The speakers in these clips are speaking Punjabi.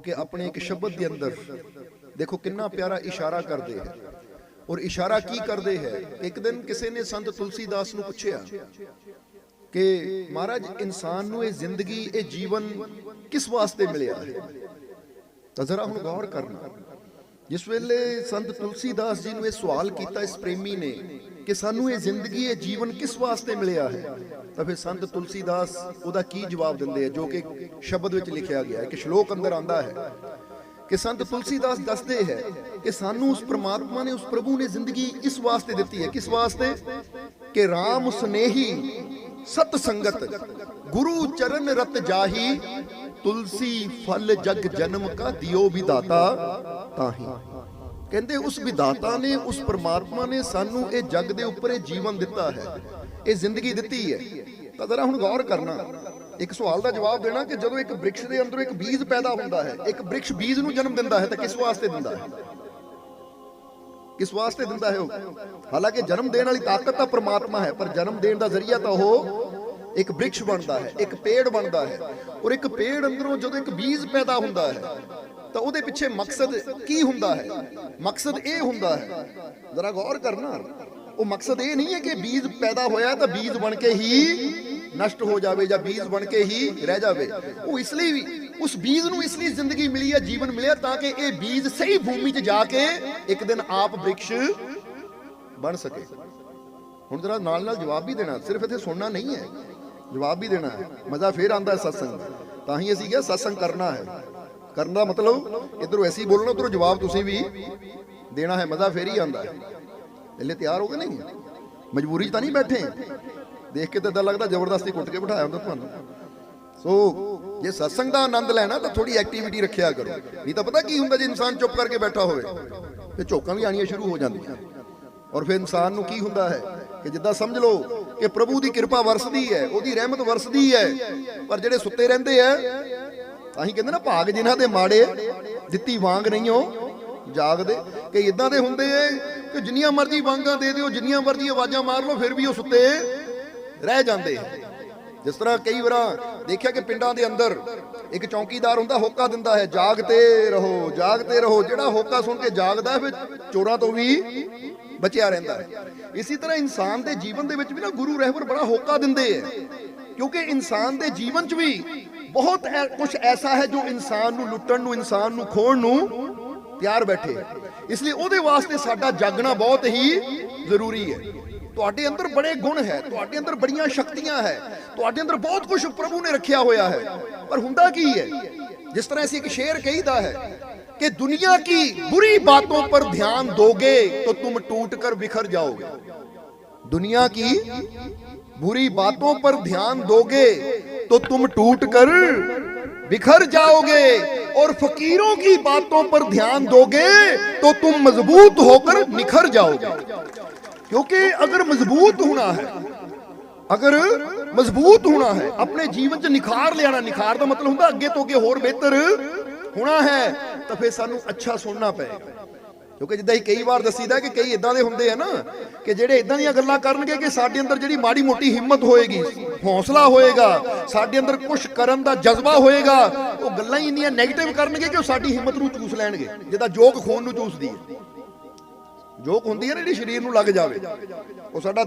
ਕਿ ਆਪਣੇ ਇੱਕ ਸ਼ਬਦ ਦੇ ਅੰਦਰ ਦੇਖੋ ਕਿੰਨਾ ਪਿਆਰਾ ਇਸ਼ਾਰਾ ਕਰਦੇ ਹੈ। ਔਰ ਇਸ਼ਾਰਾ ਕੀ ਕਰਦੇ ਹੈ? ਇੱਕ ਦਿਨ ਕਿਸੇ ਨੇ ਸੰਤ ਤੁਲਸੀਦਾਸ ਨੂੰ ਪੁੱਛਿਆ ਕਿ ਮਹਾਰਾਜ, ਇਨਸਾਨ ਨੂੰ ਇਹ ਜ਼ਿੰਦਗੀ, ਇਹ ਜੀਵਨ ਕਿਸ ਵਾਸਤੇ ਮਿਲਿਆ ਹੈ? ਤਾਂ ਜ਼ਰਾ ਹੁਣ ਗੌਰ ਕਰਨਾ। ਜਿਸ ਵੇਲੇ ਸੰਤ ਤੁਲਸੀਦਾਸ ਜੀ ਨੂੰ ਇਹ ਸਵਾਲ ਕੀਤਾ, ਇਸ ਪ੍ਰੇਮੀ ਨੇ ਕਿ ਸਾਨੂੰ ਇਹ ਜ਼ਿੰਦਗੀ, ਇਹ ਜੀਵਨ ਕਿਸ ਵਾਸਤੇ ਮਿਲਿਆ ਹੈ? ਤਾਂ ਫਿਰ ਸੰਤ ਤੁਲਸੀਦਾਸ ਉਹਦਾ ਕੀ ਜਵਾਬ ਦਿੰਦੇ ਆ, ਜੋ ਕਿ ਸ਼ਬਦ ਵਿੱਚ ਲਿਖਿਆ ਗਿਆ ਹੈ ਕਿ ਸ਼ਲੋਕ ਅੰਦਰ ਆਂਦਾ ਹੈ। ਕਿ ਸੰਤ ਤੁਲਸੀਦਾਸ ਦੱਸਦੇ ਹੈ ਕਿ ਸਾਨੂੰ ਉਸ ਪ੍ਰਮਾਤਮਾ ਨੇ, ਉਸ ਪ੍ਰਭੂ ਨੇ ਜ਼ਿੰਦਗੀ ਇਸ ਵਾਸਤੇ ਦਿੱਤੀ ਹੈ। ਕਿਸ ਵਾਸਤੇ? ਕਿ RAM ਸੁਨੇਹੀ ਸਤ ਸੰਗਤ, ਗੁਰੂ ਚਰਨ ਰਤ ਜਾਹੀ, ਤੁਲਸੀ ਫਲ ਜਗ ਜਨਮ ਕਾ ਦਿਓ ਵਿਦਾਤਾ ਤਾਹੀ। ਕਹਿੰਦੇ ਉਸ ਵਿਦਾਤਾ ਨੇ, ਉਸ ਪ੍ਰਮਾਤਮਾ ਨੇ ਸਾਨੂੰ ਇਹ ਜਗ ਦੇ ਉੱਪਰ ਇਹ ਜੀਵਨ ਦਿੱਤਾ ਹੈ। ਇਹ ਜ਼ਿੰਦਗੀ ਦਿੱਤੀ ਹੈ। ਤਾਂ ਜ਼ਰਾ ਹੁਣ ਗੌਰ ਕਰਨਾ। ਇੱਕ ਸਵਾਲ ਦਾ ਜਵਾਬ ਦੇਣਾ ਕਿ ਜਦੋਂ ਇੱਕ ਬ੍ਰਿਕਸ਼ ਦੇ ਅੰਦਰੋਂ ਇੱਕ ਬੀਜ ਪੈਦਾ ਹੁੰਦਾ ਹੈ, ਇੱਕ ਬ੍ਰਿਕਸ਼ ਬੀਜ ਨੂੰ ਜਨਮ ਦਿੰਦਾ ਹੈ ਤਾਂ ਕਿਸ ਵਾਸਤੇ ਦਿੰਦਾ ਹੈ? ਕਿਸ ਵਾਸਤੇ ਦਿੰਦਾ ਹੈ ਉਹ? ਹਾਲਾਂਕਿ ਜਨਮ ਦੇਣ ਵਾਲੀ ਤਾਕਤ ਤਾਂ ਪ੍ਰਮਾਤਮਾ ਹੈ, ਪਰ ਜਨਮ ਦੇਣ ਦਾ ਜ਼ਰੀਆ ਤਾਂ ਉਹ ਇੱਕ ਬ੍ਰਿਕਸ਼ ਬਣਦਾ ਹੈ, ਇੱਕ ਪੇੜ ਬਣਦਾ ਹੈ। ਔਰ ਇੱਕ ਪੇੜ ਅੰਦਰੋਂ ਜਦੋਂ ਇੱਕ ਬੀਜ ਪੈਦਾ ਹੁੰਦਾ ਹੈ ਤਾਂ ਉਹਦੇ ਪਿੱਛੇ ਮਕਸਦ ਕੀ ਹੁੰਦਾ ਹੈ? ਮਕਸਦ ਇਹ ਹੁੰਦਾ ਹੈ। ਜ਼ਰਾ ਗੌਰ ਕਰਨਾ। ਉਹ ਮਕਸਦ ਇਹ ਨਹੀਂ ਹੈ ਕਿ ਬੀਜ ਪੈਦਾ ਹੋਇਆ ਤਾਂ ਬੀਜ ਬਣ ਕੇ ਹੀ ਨਸ਼ਟ ਹੋ ਜਾਵੇ ਜਾਂ ਬੀਜ ਬਣ ਕੇ ਹੀ ਰਹਿ ਜਾਵੇ। ਉਹ ਇਸ ਲਈ ਵੀ, ਉਸ ਬੀਜ ਨੂੰ ਇਸ ਲਈ ਜ਼ਿੰਦਗੀ ਮਿਲੀ ਹੈ, ਜੀਵਨ ਮਿਲਿਆ ਤਾਂ ਕਿ ਇਹ ਬੀਜ ਸਹੀ ਭੂਮੀ 'ਚ ਜਾ ਕੇ ਇੱਕ ਦਿਨ ਆਪ ਬ੍ਰਿਕਸ਼ ਬਣ ਸਕੇ। ਹੁਣ ਜਰਾ ਨਾਲ ਨਾਲ ਜਵਾਬ ਵੀ ਦੇਣਾ। ਸਿਰਫ ਇੱਥੇ ਸੁਣਨਾ ਨਹੀਂ ਹੈ। ਜਵਾਬ ਵੀ ਦੇਣਾ ਹੈ। ਮਜ਼ਾ ਫੇਰ ਆਂਦਾ ਹੈ ਸਤਸੰਗ ਤਾਂ ਹੀ ਅਸੀਂ ਕਿਹਾ ਸਤਸੰਗ ਕਰਨਾ ਹੈ। ਕਰਨ ਦਾ ਮਤਲਬ ਇਧਰੋਂ ਐਸੀ ਬੋਲਣਾ, ਉਧਰੋਂ ਜਵਾਬ ਤੁਸੀਂ ਵੀ ਦੇਣਾ ਹੈ, ਮਜ਼ਾ ਫੇਰ ਹੀ ਆਂਦਾ ਹੈ ਪਹਿਲੇ ਤਿਆਰ ਹੋ ਗਏ ਨਹੀਂ? ਮਜਬੂਰੀ 'ਚ ਤਾਂ ਨਹੀਂ ਬੈਠੇ? ਦੇਖ ਕੇ ਤਾਂ ਇਦਾਂ ਲੱਗਦਾ ਜ਼ਬਰਦਸਤੀ ਕੁੱਟ ਕੇ ਬਿਠਾਇਆ ਹੁੰਦਾ ਤੁਹਾਨੂੰ। ਸੋ, ਜੇ ਸਤਸੰਗ ਦਾ ਆਨੰਦ ਲੈਣਾ, ਤਾਂ ਥੋੜੀ ਐਕਟੀਵਿਟੀ ਰੱਖਿਆ ਕਰੋ। ਨਹੀਂ ਤਾਂ ਪਤਾ ਕੀ ਹੁੰਦਾ ਜੇ ਇਨਸਾਨ ਚੁੱਪ ਕਰਕੇ ਬੈਠਾ ਹੋਵੇ? ਤੇ ਝੋਕਾਂ ਵੀ ਆਣੀਆਂ ਸ਼ੁਰੂ ਹੋ ਜਾਂਦੀਆਂ। ਔਰ ਫਿਰ ਇਨਸਾਨ ਨੂੰ ਕੀ ਹੁੰਦਾ ਹੈ ਕਿ ਜਿੱਦਾਂ ਸਮਝ ਲਓ ਕਿ ਪ੍ਰਭੂ ਦੀ ਕਿਰਪਾ ਵਰਸਦੀ ਹੈ, ਉਹਦੀ ਰਹਿਮਤ ਵਰਸਦੀ ਹੈ, ਪਰ ਜਿਹੜੇ ਸੁੱਤੇ ਰਹਿੰਦੇ ਆ ਅਸੀਂ ਕਹਿੰਦੇ ਨਾ ਭਾਗ ਜਿਨ੍ਹਾਂ ਦੇ ਮਾੜੇ, ਦਿੱਤੀ ਵਾਂਗ ਨਹੀਂ ਉਹ ਜਾਗਦੇ। ਕਿ ਇਦਾਂ ਦੇ ਹੁੰਦੇ ਐ ਕਿ ਜਿੰਨੀਆਂ ਮਰਜ਼ੀ ਵਾਂਗਾਂ ਦੇ ਦਿਓ, ਜਿੰਨੀਆਂ ਮਰਜ਼ੀ ਆਵਾਜ਼ਾਂ ਮਾਰ ਲਓ, ਫਿਰ ਵੀ ਉਹ ਸੁੱਤੇ ਰਹਿ ਜਾਂਦੇ। ਜਿਸ ਤਰ੍ਹਾਂ ਕਈ ਵਾਰਾਂ ਦੇਖਿਆ ਕਿ ਪਿੰਡਾਂ ਦੇ ਅੰਦਰ ਇੱਕ ਚੌਕੀਦਾਰ ਹੁੰਦਾ, ਹੋਕਾ ਦਿੰਦਾ ਹੈ ਜਾਗਤੇ ਰਹੋ ਜਾਗਤੇ ਰਹੋ। ਜਿਹੜਾ ਹੋਕਾ ਸੁਣ ਕੇ ਜਾਗਦਾ ਫਿਰ ਚੋਰਾਂ ਤੋਂ ਵੀ ਬਚਿਆ ਰਹਿੰਦਾ ਹੈ। ਇਸੇ ਤਰ੍ਹਾਂ ਇਨਸਾਨ ਦੇ ਜੀਵਨ ਦੇ ਵਿੱਚ ਵੀ ਨਾ ਗੁਰੂ ਰਹਿਬਰ ਬੜਾ ਹੋਕਾ ਦਿੰਦੇ ਹੈ ਕਿਉਂਕਿ ਇਨਸਾਨ ਦੇ ਜੀਵਨ 'ਚ ਵੀ ਬਹੁਤ ਕੁਝ ਐਸਾ ਹੈ ਜੋ ਇਨਸਾਨ ਨੂੰ ਲੁੱਟਣ ਨੂੰ ਇਨਸਾਨ ਨੂੰ ਖੋਣ ਨੂੰ ਤਿਆਰ ਬੈਠੇ ਹੈ। ਇਸ ਲਈ ਉਹਦੇ ਵਾਸਤੇ ਸਾਡਾ ਜਾਗਣਾ ਬਹੁਤ ਹੀ ਜ਼ਰੂਰੀ ਹੈ ਤੁਹਾਡੇ ਅੰਦਰ ਬੜੇ ਗੁਣ ਹੈ ਤੁਹਾਡੇ ਅੰਦਰ ਬੜੀਆਂ ਸ਼ਕਤੀਆਂ ਹੈ ਤੁਹਾਡੇ ਅੰਦਰ ਬਹੁਤ ਕੁਝ ਪ੍ਰਭੂ ਨੇ ਰੱਖਿਆ ਹੋਇਆ ਹੈ ਪਰ ਹੁੰਦਾ ਕੀ ਹੈ ਜਿਸ ਤਰ੍ਹਾਂ ਅਸੀਂ ਇੱਕ ਸ਼ੇਰ ਕਹੀਦਾ ਹੈ कि दुनिया की बुरी बातों पर ध्यान दोगे तो तुम टूट कर बिखर जाओगे दुनिया की बुरी बातों पर ध्यान दोगे तो तुम टूट कर बिखर जाओगे और फकीरों की बातों पर ध्यान दोगे तो तुम मजबूत होकर निखर जाओगे क्योंकि अगर मजबूत होना है ਅਗਰ ਮਜ਼ਬੂਤ ਹੋਣਾ ਹੈ ਆਪਣੇ ਜੀਵਨ 'ਚ ਨਿਖਾਰ ਲਿਆਣਾ ਨਿਖਾਰ ਦਾ ਮਤਲਬ ਹੁੰਦਾ ਅੱਗੇ ਤੋਂ ਅੱਗੇ ਹੋਰ ਬਿਹਤਰ ਹੋਣਾ ਹੈ ਤਾਂ ਫਿਰ ਸਾਨੂੰ ਅੱਛਾ ਸੁਣਨਾ ਪਏਗਾ ਕਿਉਂਕਿ ਜਿੱਦਾਂ ਹੀ ਕਈ ਵਾਰ ਦੱਸੀਦਾ ਕਿ ਕਈ ਇਦਾਂ ਦੇ ਹੁੰਦੇ ਆ ਨਾ ਕਿ ਜਿਹੜੇ ਇਦਾਂ ਦੀਆਂ ਗੱਲਾਂ ਕਰਨਗੇ ਕਿ ਸਾਡੇ ਅੰਦਰ ਜਿਹੜੀ ਮਾੜੀ ਮੋਟੀ ਹਿੰਮਤ ਹੋਏਗੀ ਹੌਸਲਾ ਹੋਏਗਾ ਸਾਡੇ ਅੰਦਰ ਕੁਝ ਕਰਨ ਦਾ ਜਜ਼ਬਾ ਹੋਏਗਾ ਉਹ ਗੱਲਾਂ ਹੀ ਇੰਨੀਆਂ 네ਗੇਟਿਵ ਕਰਨਗੇ ਕਿ ਉਹ ਸਾਡੀ ਹਿੰਮਤ ਨੂੰ ਚੂਸ ਲੈਣਗੇ ਜਿੱਦਾਂ ਜੋਕ ਖੂਨ ਨੂੰ ਚੂਸਦੀ ਹੈ ਜੋਕ ਹੁੰਦੀ ਹੈ ਨਾ ਜਿਹੜੀ ਸਰੀਰ ਨੂੰ ਲੱਗ ਜਾਵੇ, ਉਹ ਸਾਡਾ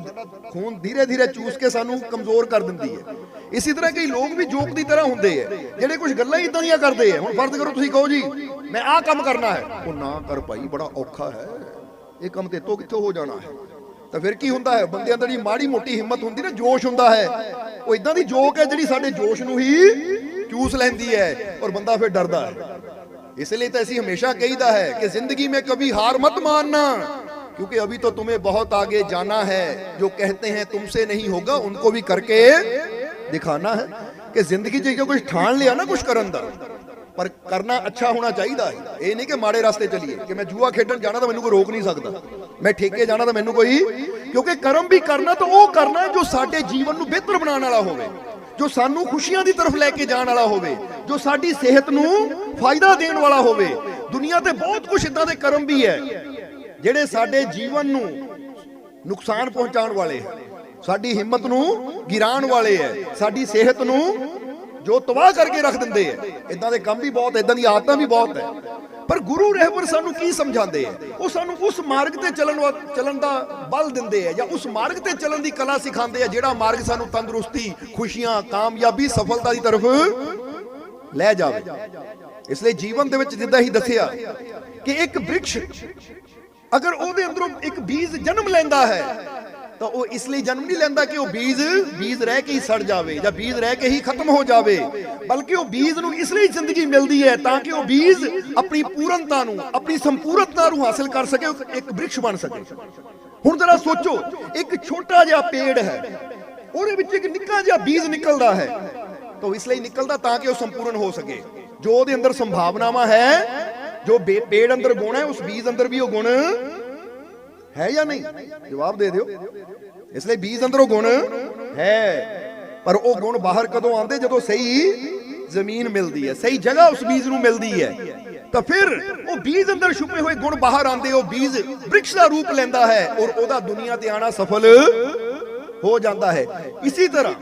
ਖੂਨ ਧੀਰੇ ਧੀਰੇ ਚੂਸ ਕੇ ਸਾਨੂੰ ਕਮਜ਼ੋਰ ਕਰ ਦਿੰਦੀ ਹੈ। ਇਸੇ ਤਰ੍ਹਾਂ ਕਈ ਲੋਕ ਵੀ ਜੋਕ ਦੀ ਤਰ੍ਹਾਂ ਹੁੰਦੇ ਐ ਜਿਹੜੇ ਕੁਝ ਗੱਲਾਂ ਹੀ ਇਦਾਂ ਦੀਆਂ ਕਰਦੇ ਐ ਹੁਣ ਫਰਜ਼ ਕਰੋ ਤੁਸੀਂ ਕਹੋ ਜੀ, ਮੈਂ ਆਹ ਕੰਮ ਕਰਨਾ ਹੈ। ਉਹ ਨਾ ਕਰ ਭਾਈ, ਬੜਾ ਔਖਾ ਹੈ। ਇਹ ਕੰਮ ਤੇ ਤੋਂ ਕਿੱਥੋਂ ਹੋ ਜਾਣਾ ਹੈ? ਤਾਂ ਫਿਰ ਕੀ ਹੁੰਦਾ ਹੈ? ਬੰਦੇ ਅੰਦਰ ਦੀ ਮਾੜੀ ਮੋਟੀ ਹਿੰਮਤ ਹੁੰਦੀ ਨਾ, ਜੋਸ਼ ਹੁੰਦਾ ਹੈ। ਉਹ ਇਦਾਂ ਦੀ ਜੋਕ ਹੈ ਜਿਹੜੀ ਸਾਡੇ ਜੋਸ਼ ਨੂੰ ਹੀ ਚੂਸ ਲੈਂਦੀ ਹੈ ਔਰ ਬੰਦਾ ਫਿਰ ਡਰਦਾ ਹੈ। ਇਸ ਲਈ ਤਾਂ ਅਸੀਂ ਹਮੇਸ਼ਾ ਕਹੀਦਾ ਹੈ ਕਿ ਜ਼ਿੰਦਗੀ ਮੇਂ ਕभी ਹਾਰ ਮਤ ਮਾਨਣਾ क्योंकि अभी तो तुम्हें बहुत आगे जाना है जो कहते हैं तुमसे नहीं होगा उनको भी करके दिखाना है कि जिंदगी च जो कुछ ठान लिया ना कुछ करन दा ਪਰ ਕਰਨਾ ਅੱਛਾ ਹੋਣਾ ਚਾਹੀਦਾ ਹੈ ਇਹ ਨਹੀਂ ਕਿ ਮਾੜੇ ਰਸਤੇ ਚੱਲੀਏ ਕਿ ਮੈਂ ਜੂਆ ਖੇਡਣ ਜਾਣਾ ਤਾਂ ਮੈਨੂੰ ਕੋਈ ਰੋਕ ਨਹੀਂ ਸਕਦਾ ਮੈਂ ਠੇਕੇ ਜਾਣਾ ਤਾਂ ਮੈਨੂੰ ਕੋਈ ਕਿਉਂਕਿ ਕਰਮ ਵੀ ਕਰਨਾ ਤਾਂ ਉਹ ਕਰਨਾ ਜੋ ਸਾਡੇ ਜੀਵਨ ਨੂੰ ਬਿਹਤਰ ਬਣਾਉਣ ਵਾਲਾ ਹੋਵੇ ਜੋ ਸਾਨੂੰ ਖੁਸ਼ੀਆਂ ਦੀ ਤਰਫ ਲੈ ਕੇ ਜਾਣ ਵਾਲਾ ਹੋਵੇ ਜੋ ਸਾਡੀ ਸਿਹਤ ਨੂੰ ਫਾਇਦਾ ਦੇਣ ਵਾਲਾ ਹੋਵੇ ਦੁਨੀਆ ਤੇ ਬਹੁਤ ਕੁਝ ਇਦਾਂ ਦੇ ਕਰਮ ਵੀ ਹੈ ਜਿਹੜੇ ਸਾਡੇ ਜੀਵਨ ਨੂੰ ਨੁਕਸਾਨ ਪਹੁੰਚਾਉਣ ਵਾਲੇ ਹੈ, ਸਾਡੀ ਹਿੰਮਤ ਨੂੰ ਗਿਰਾਉਣ ਵਾਲੇ ਹੈ, ਸਾਡੀ ਸਿਹਤ ਨੂੰ ਜੋ ਤਬਾਹ ਕਰਕੇ ਰੱਖ ਦਿੰਦੇ ਆ ਇਦਾਂ ਦੇ ਕੰਮ ਵੀ ਬਹੁਤ ਇਦਾਂ ਦੀ ਆਦਤਾਂ ਵੀ ਬਹੁਤ ਹੈ। ਪਰ ਗੁਰੂ ਰਹਿਬਰ ਸਾਨੂੰ ਕੀ ਸਮਝਾਉਂਦੇ ਆ ਉਹ ਸਾਨੂੰ ਉਸ ਮਾਰਗ ਤੇ ਚੱਲਣ ਵਾ- ਚੱਲਣ ਦਾ ਬਲ ਦਿੰਦੇ ਆ ਜਾਂ ਉਸ ਮਾਰਗ ਤੇ ਚੱਲਣ ਦੀ ਕਲਾ ਸਿਖਾਉਂਦੇ ਆ ਜਿਹੜਾ ਮਾਰਗ ਸਾਨੂੰ ਤੰਦਰੁਸਤੀ, ਖੁਸ਼ੀਆਂ, ਕਾਮਯਾਬੀ, ਸਫਲਤਾ ਦੀ ਤਰਫ ਲੈ ਜਾਵੇ। ਇਸ ਲਈ ਜੀਵਨ ਦੇ ਵਿੱਚ ਜਿੱਦਾਂ ਹੀ ਦੱਸਿਆ ਕਿ ਇੱਕ ਬ੍ਰਿਕਸ਼ ਅਗਰ ਉਹਦੇ ਅੰਦਰੋਂ ਇੱਕ ਬੀਜ ਜਨਮ ਲੈਂਦਾ ਹੈ, ਤਾਂ ਉਹ ਇਸ ਲਈ ਜਨਮ ਨਹੀਂ ਲੈਂਦਾ ਕਿ ਉਹ ਬੀਜ ਬੀਜ ਰਹਿ ਕੇ ਹੀ ਸੜ ਜਾਵੇ ਜਾਂ ਬੀਜ ਰਹਿ ਕੇ ਹੀ ਖਤਮ ਹੋ ਜਾਵੇ, ਬਲਕਿ ਉਹ ਬੀਜ ਨੂੰ ਇਸ ਲਈ ਜ਼ਿੰਦਗੀ ਮਿਲਦੀ ਹੈ ਤਾਂ ਕਿ ਉਹ ਬੀਜ ਆਪਣੀ ਪੂਰਨਤਾ ਨੂੰ, ਆਪਣੀ ਸੰਪੂਰਨਤਾ ਨੂੰ ਹਾਸਲ ਕਰ ਸਕੇ ਇੱਕ ਬ੍ਰਿਕਸ਼ ਬਣ ਸਕੇ। ਹੁਣ ਜਰਾ ਸੋਚੋ, ਇੱਕ ਛੋਟਾ ਜਿਹਾ ਪੇੜ ਹੈ, ਉਹਦੇ ਵਿੱਚ ਇੱਕ ਨਿੱਕਾ ਜਿਹਾ ਬੀਜ ਨਿਕਲਦਾ ਹੈ, ਤਾਂ ਉਹ ਇਸ ਲਈ ਨਿਕਲਦਾ ਤਾਂ ਕਿ ਉਹ ਸੰਪੂਰਨ ਹੋ ਸਕੇ। ਜੋ ਉਹਦੇ ਅੰਦਰ ਸੰਭਾਵਨਾਵਾਂ ਹੈ ਜੋ ਪੇੜ ਅੰਦਰ ਗੁਣ ਹੈ, ਉਸ ਬੀਜ ਅੰਦਰ ਵੀ ਉਹ ਗੁਣ ਹੈ ਜਾਂ ਨਹੀਂ? ਜਵਾਬ ਦੇ ਦਿਓ। ਇਸ ਲਈ ਬੀਜ ਅੰਦਰੋਂ ਗੁਣ ਹੈ। ਪਰ ਉਹ ਗੁਣ ਬਾਹਰ ਕਦੋਂ ਆਉਂਦੇ? ਜਦੋਂ ਸਹੀ ਜ਼ਮੀਨ ਮਿਲਦੀ ਹੈ। ਸਹੀ ਜਗ੍ਹਾ ਉਸ ਬੀਜ ਨੂੰ ਮਿਲਦੀ ਹੈ। ਤਾਂ ਫਿਰ ਉਹ ਬੀਜ ਅੰਦਰ ਛੁਪੇ ਹੋਏ ਗੁਣ ਬਾਹਰ ਆਉਂਦੇ, ਉਹ ਬੀਜ ਬ੍ਰਿਕਸ਼ ਦਾ ਰੂਪ ਲੈਂਦਾ ਹੈ ਔਰ ਉਹਦਾ ਦੁਨੀਆ ਤੇ ਆਣਾ ਸਫਲ ਹੋ ਜਾਂਦਾ ਹੈ। ਇਸੇ ਤਰ੍ਹਾਂ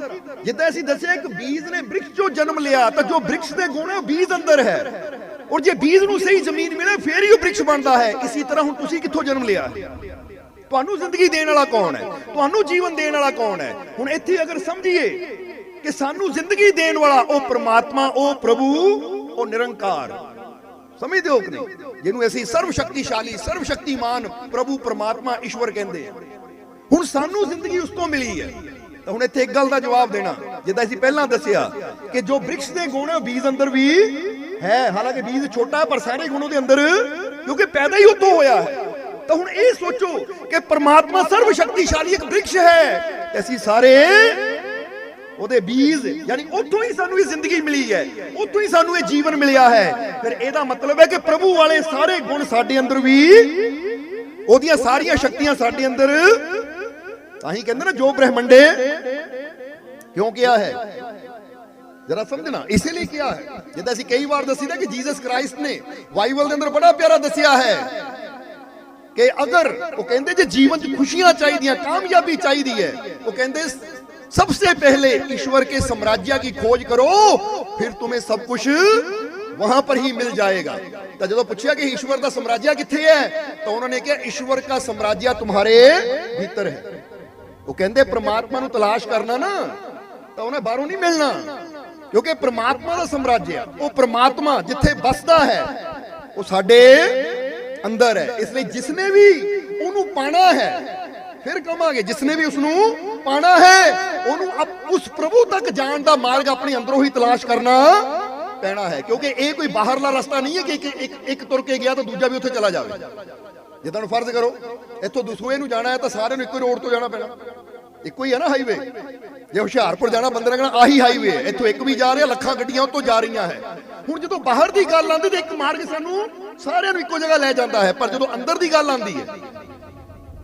ਜਿੱਦਾਂ ਅਸੀਂ ਦੱਸਿਆ ਇੱਕ ਬੀਜ ਨੇ ਬ੍ਰਿਕਸ਼ ਚੋਂ ਜਨਮ ਲਿਆ, ਤਾਂ ਜੋ ਬ੍ਰਿਕਸ਼ ਦੇ ਗੁਣ ਹੈ, ਉਹ ਬੀਜ ਅੰਦਰ ਹੈ। ਔਰ ਜੇ ਬੀਜ ਨੂੰ ਸਹੀ ਜ਼ਮੀਨ ਮਿਲੇ ਫੇਰ ਹੀ ਉਹ ਬ੍ਰਿਕਸ਼ ਬਣਦਾ ਹੈ। ਇਸੇ ਤਰ੍ਹਾਂ ਹੁਣ ਤੁਸੀਂ ਕਿੱਥੋਂ ਜਨਮ ਲਿਆ? ਤੁਹਾਨੂੰ ਜ਼ਿੰਦਗੀ ਦੇਣ ਵਾਲਾ ਕੌਣ ਹੈ? ਤੁਹਾਨੂੰ ਜੀਵਨ ਦੇਣ ਵਾਲਾ ਕੌਣ ਹੈ? ਹੁਣ ਇੱਥੇ ਅਗਰ ਸਮਝੀਏ ਕਿ ਸਾਨੂੰ ਜ਼ਿੰਦਗੀ ਦੇਣ ਵਾਲਾ ਉਹ ਪ੍ਰਮਾਤਮਾ ਉਹ ਪ੍ਰਭੂ ਉਹ ਨਿਰੰਕਾਰ। ਸਮਝਦੇ ਹੋ ਕਿ ਨਹੀਂ? ਜਿਹਨੂੰ ਅਸੀਂ ਸਰਵ ਸ਼ਕਤੀਸ਼ਾਲੀ ਸਰਵ ਸ਼ਕਤੀਮਾਨ ਪ੍ਰਭੂ ਪ੍ਰਮਾਤਮਾ ਈਸ਼ਵਰ ਕਹਿੰਦੇ ਆ। ਹੁਣ ਸਾਨੂੰ ਜ਼ਿੰਦਗੀ ਉਸ ਤੋਂ ਮਿਲੀ ਹੈ। ਤਾਂ ਹੁਣ ਇੱਥੇ ਇੱਕ ਗੱਲ ਦਾ ਜਵਾਬ ਦੇਣਾ। ਜਿੱਦਾਂ ਅਸੀਂ ਪਹਿਲਾਂ ਦੱਸਿਆ ਕਿ ਜੋ ਬ੍ਰਿਕਸ਼ ਦੇ ਗੁਣ ਬੀਜ ਅੰਦਰ ਵੀ ਹੈ। ਹਾਲਾਂਕਿ ਬੀਜ ਛੋਟਾ ਪਰ ਸਾਰੇ ਗੁਣ ਉਹਦੇ ਅੰਦਰ ਕਿਉਂਕਿ ਪੈਦਾ ਹੀ ਉਤੋਂ ਹੋਇਆ ਹੈ। ਤਾਂ ਹੁਣ ਇਹ ਸੋਚੋ ਕਿ ਪ੍ਰਮਾਤਮਾ ਸਰਵ ਸ਼ਕਤੀਸ਼ਾਲੀ ਇੱਕ ਬ੍ਰਿਕਸ਼ ਹੈ ਤੇ ਅਸੀਂ ਸਾਰੇ ਉਹਦੇ ਬੀਜ, ਯਾਨੀ ਉੱਥੋਂ ਹੀ ਸਾਨੂੰ ਇਹ ਜ਼ਿੰਦਗੀ ਮਿਲੀ ਹੈ, ਉੱਥੋਂ ਹੀ ਸਾਨੂੰ ਇਹ ਜੀਵਨ ਮਿਲਿਆ ਹੈ। ਫਿਰ ਇਹਦਾ ਮਤਲਬ ਹੈ ਕਿ ਪ੍ਰਭੂ ਵਾਲੇ ਸਾਰੇ ਗੁਣ ਸਾਡੇ ਅੰਦਰ ਵੀ, ਉਹਦੀਆਂ ਸਾਰੀਆਂ ਸ਼ਕਤੀਆਂ ਸਾਡੇ ਅੰਦਰ, ਤਾਂ ਹੀ ਕਹਿੰਦੇ ਨਾ ਜੋ ਬ੍ਰਹਮੰਡੇ ਕਿਉਂ ਕਿਹਾ ਹੈ? ਜਰਾ ਸਮਝਣਾ ਇਸੇ ਲਈ ਕਿਹਾ ਹੈ ਜਿੱਦਾਂ ਅਸੀਂ ਕਈ ਵਾਰ ਦੱਸੀਦਾ ਕਿ ਜੀਸਸ ਕ੍ਰਾਈਸਟ ਨੇ ਬਾਈਬਲ ਦੇ ਅੰਦਰ ਬੜਾ ਪਿਆਰਾ ਦੱਸਿਆ ਹੈ ਕਿ ਅਗਰ ਉਹ ਕਹਿੰਦੇ ਜੇ ਜੀਵਨ 'ਚ ਖੁਸ਼ੀਆਂ ਚਾਹੀਦੀਆਂ ਕਾਮਯਾਬੀ ਚਾਹੀਦੀ ਹੈ ਉਹ ਕਹਿੰਦੇ सबसे पहले ईश्वर के साम्राज्य की खोज करो फिर तुम्हें सब कुछ वहां पर ही मिल जाएगा ਤਾਂ ਜਦੋਂ ਪੁੱਛਿਆ ਕਿ ਈਸ਼ਵਰ ਦਾ ਸਮਰਾਜਿਆ ਕਿੱਥੇ ਹੈ ਤਾਂ ਉਹਨਾਂ ਨੇ ਕਿਹਾ ਈਸ਼ਵਰ ਦਾ ਸਮਰਾਜਿਆ ਤੁਹਾਰੇ ਭੀਤਰ ਹੈ ਉਹ ਕਹਿੰਦੇ ਪ੍ਰਮਾਤਮਾ ਨੂੰ ਤਲਾਸ਼ ਕਰਨਾ ਨਾ ਤਾਂ ਉਹਨੇ ਬਾਹਰੋਂ ਨਹੀਂ ਮਿਲਣਾ ਕਿਉਂਕਿ ਪ੍ਰਮਾਤਮਾ ਦਾ ਸਮਰਾਜਿਆ ਉਹ ਪ੍ਰਮਾਤਮਾ ਜਿੱਥੇ ਬਸਦਾ ਹੈ, ਉਹ ਸਾਡੇ ਅੰਦਰ ਹੈ। ਇਸ ਲਈ ਜਿਸਨੇ ਵੀ ਉਹਨੂੰ ਪਾਣਾ ਹੈ, ਫਿਰ ਕਹਾਂਗੇ ਜਿਸਨੇ ਵੀ ਉਸ ਨੂੰ ਪਾਣਾ ਹੈ, ਉਹਨੂੰ ਉਸ ਪ੍ਰਭੂ ਤੱਕ ਜਾਣ ਦਾ ਮਾਰਗ ਆਪਣੇ ਅੰਦਰੋਂ ਹੀ ਤਲਾਸ਼ ਕਰਨਾ ਪੈਣਾ ਹੈ। ਕਿਉਂਕਿ ਇਹ ਕੋਈ ਬਾਹਰਲਾ ਰਸਤਾ ਨਹੀਂ ਹੈ ਕਿ ਇੱਕ ਇੱਕ ਤੁਰ ਕੇ ਗਿਆ ਤਾਂ ਦੂਜਾ ਵੀ ਉੱਥੇ ਚਲਾ ਜਾਵੇ। ਜਿੱਦਾਂ ਨੂੰ ਫਰਜ਼ ਕਰੋ, ਇੱਥੋਂ ਦੂਸਰੇ ਨੂੰ ਜਾਣਾ ਹੈ ਤਾਂ ਸਾਰਿਆਂ ਨੂੰ ਇੱਕੋ ਰੋਡ ਤੋਂ ਜਾਣਾ ਪੈਣਾ। ਇੱਕੋ ਹੀ ਹੈ ਨਾ ਹਾਈਵੇ ਜੇ ਹੁਸ਼ਿਆਰਪੁਰ ਜਾਣਾ, ਬੰਦੇ ਨੇ ਕਹਿਣਾ, ਆਹੀ ਹਾਈਵੇ ਹੈ। ਇੱਥੋਂ ਇੱਕ ਵੀ ਜਾ ਰਿਹਾ, ਲੱਖਾਂ ਗੱਡੀਆਂ ਉੱਤੋਂ ਜਾ ਰਹੀਆਂ ਹੈ। ਹੁਣ ਜਦੋਂ ਬਾਹਰ ਦੀ ਗੱਲ ਆਉਂਦੀ, ਤੇ ਇੱਕ ਮਾਰਗ ਸਾਨੂੰ ਸਾਰਿਆਂ ਨੂੰ ਇੱਕੋ ਜਗ੍ਹਾ ਲੈ ਜਾਂਦਾ ਹੈ, ਪਰ ਜਦੋਂ ਅੰਦਰ ਦੀ ਗੱਲ ਆਉਂਦੀ ਹੈ,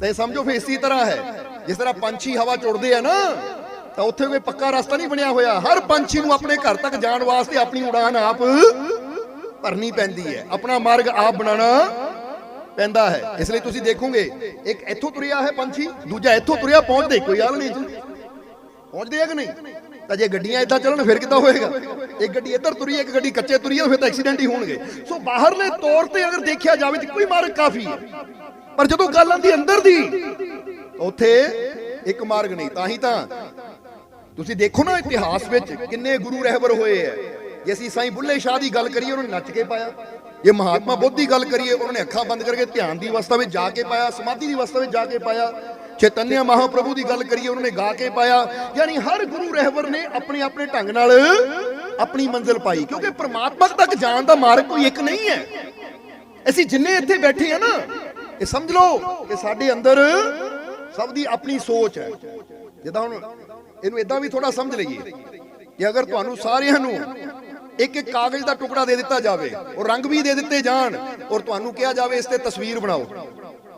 ਤੇ ਸਮਝੋ ਫੇ ਇਸੇ ਤਰ੍ਹਾਂ ਹੈ। ਜਿਸ ਤਰ੍ਹਾਂ ਪੰਛੀ ਹਵਾ ਚੁੜਦੇ ਆ ਨਾ, ਤਾਂ ਉੱਥੇ ਕੋਈ ਪੱਕਾ ਰਸਤਾ ਨਹੀਂ ਬਣਿਆ ਹੋਇਆ। ਹਰ ਪੰਛੀ ਨੂੰ ਆਪਣੇ ਘਰ ਤੱਕ ਜਾਣ ਵਾਸਤੇ ਆਪਣੀ ਉਡਾਨ ਆਪ ਭਰਨੀ ਪੈਂਦੀ ਹੈ। ਆਪਣਾ ਮਾਰਗ ਆਪ ਬਣਾਉਣਾ ਪੈਂਦਾ ਹੈ। ਇਸ ਲਈ ਤੁਸੀਂ ਦੇਖੋਗੇ, ਇੱਕ ਇੱਥੋਂ ਤੁਰਿਆ ਹੈ ਪੰਛੀ, ਦੂਜਾ ਇੱਥੋਂ ਤੁਰਿਆ ਪਹੁੰਚਦੇ, ਕੋਈ ਹਾਲ ਨਹੀਂ ਪਹੁੰਚਦੇ ਆ ਕਿ ਨਹੀਂ? ਤਾਂ ਜੇ ਗੱਡੀਆਂ ਇਦਾਂ ਚੱਲਣ, ਫਿਰ ਕਿੱਦਾਂ ਹੋਏਗਾ? ਇੱਕ ਗੱਡੀ ਇੱਧਰ ਤੁਰੀ, ਇੱਕ ਗੱਡੀ ਕੱਚੇ ਤੁਰੀ ਫਿਰ ਤਾਂ ਐਕਸੀਡੈਂਟ ਹੀ ਹੋਣਗੇ। ਸੋ ਬਾਹਰਲੇ ਤੌਰ ਤੇ ਅਗਰ ਦੇਖਿਆ ਜਾਵੇ ਤਾਂ ਕੋਈ ਮਾਰਗ ਕਾਫੀ ਹੈ। ਪਰ ਜਦੋਂ ਗੱਲ ਆਂਦੀ ਅੰਦਰ ਦੀ, ਉੱਥੇ ਇੱਕ ਮਾਰਗ ਨਹੀਂ, ਤਾਂ ਹੀ ਤਾਂ ਤੁਸੀਂ ਦੇਖੋ ਨਾ ਇਤਿਹਾਸ ਵਿੱਚ ਕਿੰਨੇ ਗੁਰੂ ਰਹਿਬਰ ਹੋਏ ਐ ਜੇ ਅਸੀਂ ਸਾਈਂ ਬੁੱਲੇ ਸ਼ਾਹ ਦੀ ਗੱਲ ਕਰੀਏ, ਉਹਨਾਂ ਨੇ ਨੱਚ ਕੇ ਪਾਇਆ। ਜੇ ਮਹਾਤਮਾ ਬੁੱਧ ਦੀ ਗੱਲ ਕਰੀਏ, ਉਹਨਾਂ ਨੇ ਅੱਖਾਂ ਬੰਦ ਕਰਕੇ ਧਿਆਨ ਦੀ ਅਵਸਥਾ ਵਿੱਚ ਜਾ ਕੇ ਪਾਇਆ, ਸਮਾਧੀ ਦੀ ਅਵਸਥਾ ਵਿੱਚ ਜਾ ਕੇ ਪਾਇਆ। ਚੈਤਨਿਆ ਮਹਾਪ੍ਰਭੂ ਦੀ ਗੱਲ ਕਰੀਏ, ਉਹਨਾਂ ਨੇ ਗਾ ਕੇ ਪਾਇਆ। ਯਾਨੀ ਹਰ ਗੁਰੂ ਰਹਿਬਰ ਨੇ ਆਪਣੇ ਆਪਣੇ ਢੰਗ ਨਾਲ ਆਪਣੀ ਮੰਜ਼ਿਲ ਪਾਈ, ਕਿਉਂਕਿ ਪ੍ਰਮਾਤਮਾ ਤੱਕ ਜਾਣ ਦਾ ਮਾਰਗ ਕੋਈ ਇੱਕ ਨਹੀਂ ਹੈ। ਅਸੀਂ ਜਿੰਨੇ ਇੱਥੇ ਬੈਠੇ ਆ ਨਾ, ਇਹ ਸਮਝ ਲਓ ਕਿ ਸਾਡੇ ਅੰਦਰ ਸਭ ਦੀ ਆਪਣੀ ਸੋਚ ਹੈ। ਜਿੱਦਾਂ ਹੁਣ ਇਹਨੂੰ ਇਦਾਂ ਵੀ ਥੋੜਾ ਸਮਝ ਲਈਏ ਕਿ ਅਗਰ ਤੁਹਾਨੂੰ ਸਾਰਿਆਂ ਨੂੰ ਇੱਕ ਇੱਕ ਕਾਗਜ਼ ਦਾ ਟੁਕੜਾ ਦੇ ਦਿੱਤਾ ਜਾਵੇ ਔਰ ਰੰਗ ਵੀ ਦੇ ਦਿੱਤੇ ਜਾਣ, ਔਰ ਤੁਹਾਨੂੰ ਕਿਹਾ ਜਾਵੇ ਇਸ ਤੇ ਤਸਵੀਰ ਬਣਾਓ।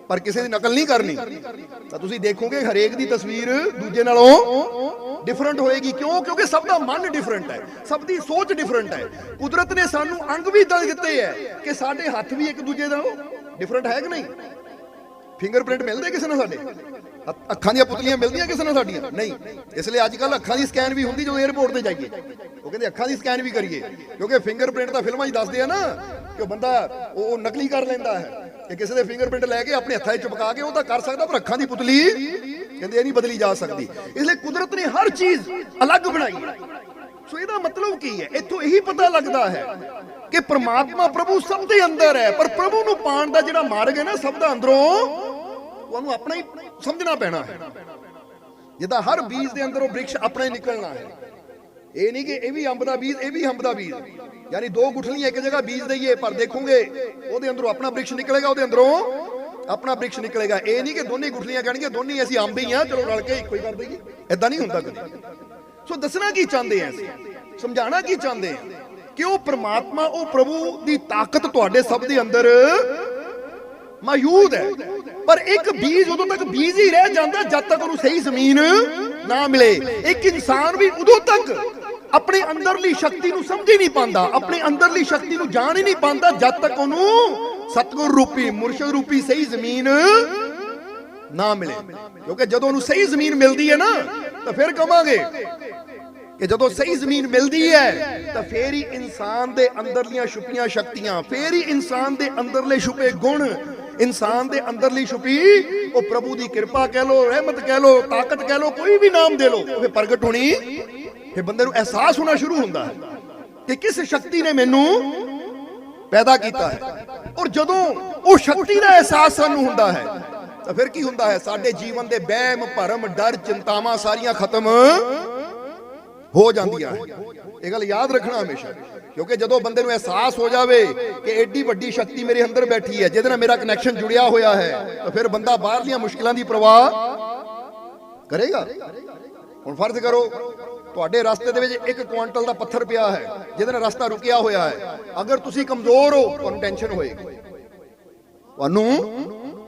ਪਰ ਕਿਸੇ ਦੀ ਨਕਲ ਨਹੀਂ ਕਰਨੀ। ਤਾਂ ਤੁਸੀਂ ਦੇਖੋਗੇ ਹਰੇਕ ਦੀ ਤਸਵੀਰ ਦੂਜੇ ਨਾਲੋਂ ਡਿਫਰੈਂਟ ਹੋਏਗੀ। ਕਿਉਂ? ਕਿਉਂਕਿ ਸਭ ਦਾ ਮਨ ਡਿਫਰੈਂਟ ਹੈ। ਸਭ ਦੀ ਸੋਚ ਡਿਫਰੈਂਟ ਹੈ। ਕੁਦਰਤ ਨੇ ਸਾਨੂੰ ਅੰਗ ਵੀ ਦੇ ਦਿੱਤੇ ਹੈ ਕਿ ਸਾਡੇ ਹੱਥ ਵੀ ਇੱਕ ਦੂਜੇ ਨਾਲੋਂ ਡਿਫਰੈਂਟ ਹੈ ਕਿ ਨਹੀਂ? ਫਿੰਗਰਪ੍ਰਿੰਟ ਮਿਲਦੇ ਕਿਸੇ ਨਾਲ ਸਾਡੇ? ਅੱਖਾਂ ਦੀਆਂ ਪੁਤਲੀਆਂ ਮਿਲਦੀਆਂ ਕਿਸੇ ਨਾਲ ਸਾਡੀਆਂ? ਨਹੀਂ। ਇਸ ਲਈ ਅੱਜ ਕੱਲ ਅੱਖਾਂ ਦੀ ਸਕੈਨ ਵੀ ਹੁੰਦੀ ਜਦੋਂ 에어ਪੋਰਟ ਤੇ ਜਾਈਏ। ਉਹ ਕਹਿੰਦੇ ਅੱਖਾਂ ਦੀ ਸਕੈਨ ਵੀ ਕਰੀਏ। ਕਿਉਂਕਿ ਫਿੰਗਰਪ੍ਰਿੰਟ ਤਾਂ ਫਿਲਮਾਂ 'ਚ ਦੱਸਦੇ ਆ ਨਾ ਕਿ ਉਹ ਬੰਦਾ ਉਹ ਨਕਲੀ ਕਰ ਲੈਂਦਾ ਹੈ। ਕਿ ਕਿਸੇ ਦੇ ਫਿੰਗਰਪ੍ਰਿੰਟ ਲੈ ਕੇ ਆਪਣੇ ਹੱਥਾਂ 'ਚ ਚਪਕਾ ਕੇ ਉਹ ਤਾਂ ਕਰ ਸਕਦਾ, ਪਰ ਅੱਖਾਂ ਦੀ ਪੁਤਲੀ ਕਹਿੰਦੇ ਇਹ ਨਹੀਂ ਬਦਲੀ ਜਾ ਸਕਦੀ। ਇਸ ਲਈ ਕੁਦਰਤ ਨੇ ਹਰ ਚੀਜ਼ ਅਲੱਗ ਬਣਾਈ। ਸੋ ਇਹਦਾ ਮਤਲਬ ਕੀ ਹੈ? ਇੱਥੋਂ ਇਹੀ ਪਤਾ ਲੱਗਦਾ ਹੈ ਕਿ ਪ੍ਰਮਾਤਮਾ ਪ੍ਰਭੂ ਸਭ ਦੇ ਅੰਦਰ ਹੈ, ਪਰ ਪ੍ਰਭੂ ਨੂੰ ਪਾਣ ਦਾ ਜਿਹੜਾ ਮਾਰਗ ਹੈ ਨਾ, ਸਭ ਦਾ ਅੰਦਰੋਂ ਉਹਨੂੰ ਆਪਣਾ ਹੀ ਸਮਝਣਾ ਪੈਣਾ ਹੈ। ਜਿੱਦਾਂ ਹਰ ਬੀਜ ਦੇ ਅੰਦਰੋਂ ਬ੍ਰਿਕਸ਼ ਆਪਣਾ ਹੀ ਨਿਕਲਣਾ ਹੈ। ਇਹ ਨਹੀਂ ਕਿ ਇਹ ਵੀ ਅੰਬ ਦਾ ਬੀਜ, ਇਹ ਵੀ ਅੰਬ ਦਾ ਬੀਜ। ਯਾਨੀ ਦੋ ਗੁਠਲੀਆਂ ਇੱਕ ਜਗ੍ਹਾ ਬੀਜ ਦਈਏ, ਪਰ ਦੇਖੋਗੇ ਉਹਦੇ ਅੰਦਰੋਂ ਆਪਣਾ ਬ੍ਰਿਕਸ਼ ਨਿਕਲੇਗਾ, ਉਹਦੇ ਅੰਦਰੋਂ ਆਪਣਾ ਬ੍ਰਿਕਸ਼ ਨਿਕਲੇਗਾ। ਇਹ ਨਹੀਂ ਕਿ ਦੋਨੇ ਗੁਠਲੀਆਂ ਕਹਿਣਗੇ ਦੋਨੇ ਅਸੀਂ ਅੰਬ ਹੀ ਆ ਚਲੋ ਰਲ ਕੇ ਇੱਕੋ ਹੀ ਕਰ ਦਈਏ। ਐਦਾਂ ਨਹੀਂ ਹੁੰਦਾ ਕਦੇ। ਸੋ ਦੱਸਣਾ ਕੀ ਚਾਹੁੰਦੇ ਆ ਅਸੀਂ? ਸਮਝਾਉਣਾ ਕੀ ਚਾਹੁੰਦੇ ਆ ਕਿ ਉਹ ਪ੍ਰਮਾਤਮਾ, ਉਹ ਪ੍ਰਭੂ ਦੀ ਤਾਕਤ ਤੁਹਾਡੇ ਸਭ ਦੇ ਅੰਦਰ ਮੌਜੂਦ ਹੈ। ਪਰ ਇੱਕ ਬੀਜ ਉਦੋਂ ਤੱਕ ਬੀਜ ਹੀ ਰਹਿ ਜਾਂਦਾ ਜਦ ਤੱਕ ਉਹਨੂੰ ਸਹੀ ਜ਼ਮੀਨ ਨਾ ਮਿਲੇ। ਇੱਕ ਇਨਸਾਨ ਵੀ ਉਦੋਂ ਤੱਕ ਆਪਣੇ ਅੰਦਰਲੀ ਸ਼ਕਤੀ ਨੂੰ ਸਮਝ ਹੀ ਨਹੀਂ ਪਾਉਂਦਾ, ਆਪਣੇ ਅੰਦਰਲੀ ਸ਼ਕਤੀ ਨੂੰ ਜਾਣ ਹੀ ਨਹੀਂ ਪਾਉਂਦਾ ਜਦ ਤੱਕ ਉਹਨੂੰ ਸਤਗੁਰ ਰੂਪੀ, ਮੁਰਸ਼ਦ ਰੂਪੀ ਸਹੀ ਜ਼ਮੀਨ ਨਾ ਮਿਲੇ। ਕਿਉਂਕਿ ਜਦੋਂ ਉਹਨੂੰ ਸਹੀ ਜ਼ਮੀਨ ਮਿਲਦੀ ਹੈ ਨਾ, ਤਾਂ ਫਿਰ ਕਵਾਂਗੇ ਕਿ ਜਦੋਂ ਸਹੀ ਜ਼ਮੀਨ ਮਿਲਦੀ ਹੈ, ਤਾਂ ਫੇਰ ਹੀ ਇਨਸਾਨ ਦੇ ਅੰਦਰਲੀਆਂ ਛੁਪੀਆਂ ਸ਼ਕਤੀਆਂ, ਫੇਰ ਹੀ ਇਨਸਾਨ ਦੇ ਅੰਦਰਲੇ ਛੁਪੇ ਗੁਣ ਇਨਸਾਨ ਦੇ ਅੰਦਰਲੀ ਛੁਪੀ, ਉਹ ਪ੍ਰਭੂ ਦੀ ਕਿਰਪਾ ਕਹਿ ਲੋ ਰਹਿਮਤ ਕਹਿ ਲੋ ਤਾਕਤ ਕਹਿ ਲੋ ਕੋਈ ਵੀ ਨਾਮ ਦੇ ਲੋ ਉਹ ਫੇਰ ਪ੍ਰਗਟ ਹੋਣੀ। ਫੇਰ ਬੰਦੇ ਨੂੰ ਅਹਿਸਾਸ ਹੋਣਾ ਸ਼ੁਰੂ ਹੁੰਦਾ ਹੈ ਕਿ ਕਿਸ ਸ਼ਕਤੀ ਨੇ ਮੈਨੂੰ ਪੈਦਾ ਕੀਤਾ ਹੈ। ਔਰ ਜਦੋਂ ਉਹ ਸ਼ਕਤੀ ਦਾ ਅਹਿਸਾਸ ਸਾਨੂੰ ਹੁੰਦਾ ਹੈ, ਤਾਂ ਫਿਰ ਕੀ ਹੁੰਦਾ ਹੈ? ਸਾਡੇ ਜੀਵਨ ਦੇ ਵਹਿਮ, ਭਰਮ, ਡਰ, ਚਿੰਤਾਵਾਂ ਸਾਰੀਆਂ ਖਤਮ ਹੋ ਜਾਂਦੀਆਂ ਇਹ ਗੱਲ ਯਾਦ ਰੱਖਣਾ ਹਮੇਸ਼ਾ। ਕਿਉਂਕਿ ਜਦੋਂ ਬੰਦੇ ਨੂੰ ਅਹਿਸਾਸ ਹੋ ਜਾਵੇ ਕਿ ਐਡੀ ਵੱਡੀ ਸ਼ਕਤੀ ਮੇਰੇ ਅੰਦਰ ਬੈਠੀ ਹੈ, ਜਿਹਦੇ ਨਾਲ ਮੇਰਾ ਕਨੈਕਸ਼ਨ ਜੁੜਿਆ ਹੋਇਆ ਹੈ, ਤਾਂ ਫਿਰ ਬੰਦਾ ਬਾਹਰਲੀਆਂ ਮੁਸ਼ਕਲਾਂ ਦੀ ਪਰਵਾਹ ਕਰੇਗਾ। ਹੁਣ ਫਰਜ਼ ਕਰੋ, ਤੁਹਾਡੇ ਰਸਤੇ ਦੇ ਵਿੱਚ ਇੱਕ ਕੁਆਂਟਲ ਦਾ ਪੱਥਰ ਪਿਆ ਹੈ, ਜਿਹਦੇ ਨਾਲ ਰਸਤਾ ਰੁਕਿਆ ਹੋਇਆ ਹੈ। ਅਗਰ ਤੁਸੀਂ ਕਮਜ਼ੋਰ ਹੋ, ਤੁਹਾਨੂੰ ਟੈਨਸ਼ਨ ਹੋਏਗੀ। ਤੁਹਾਨੂੰ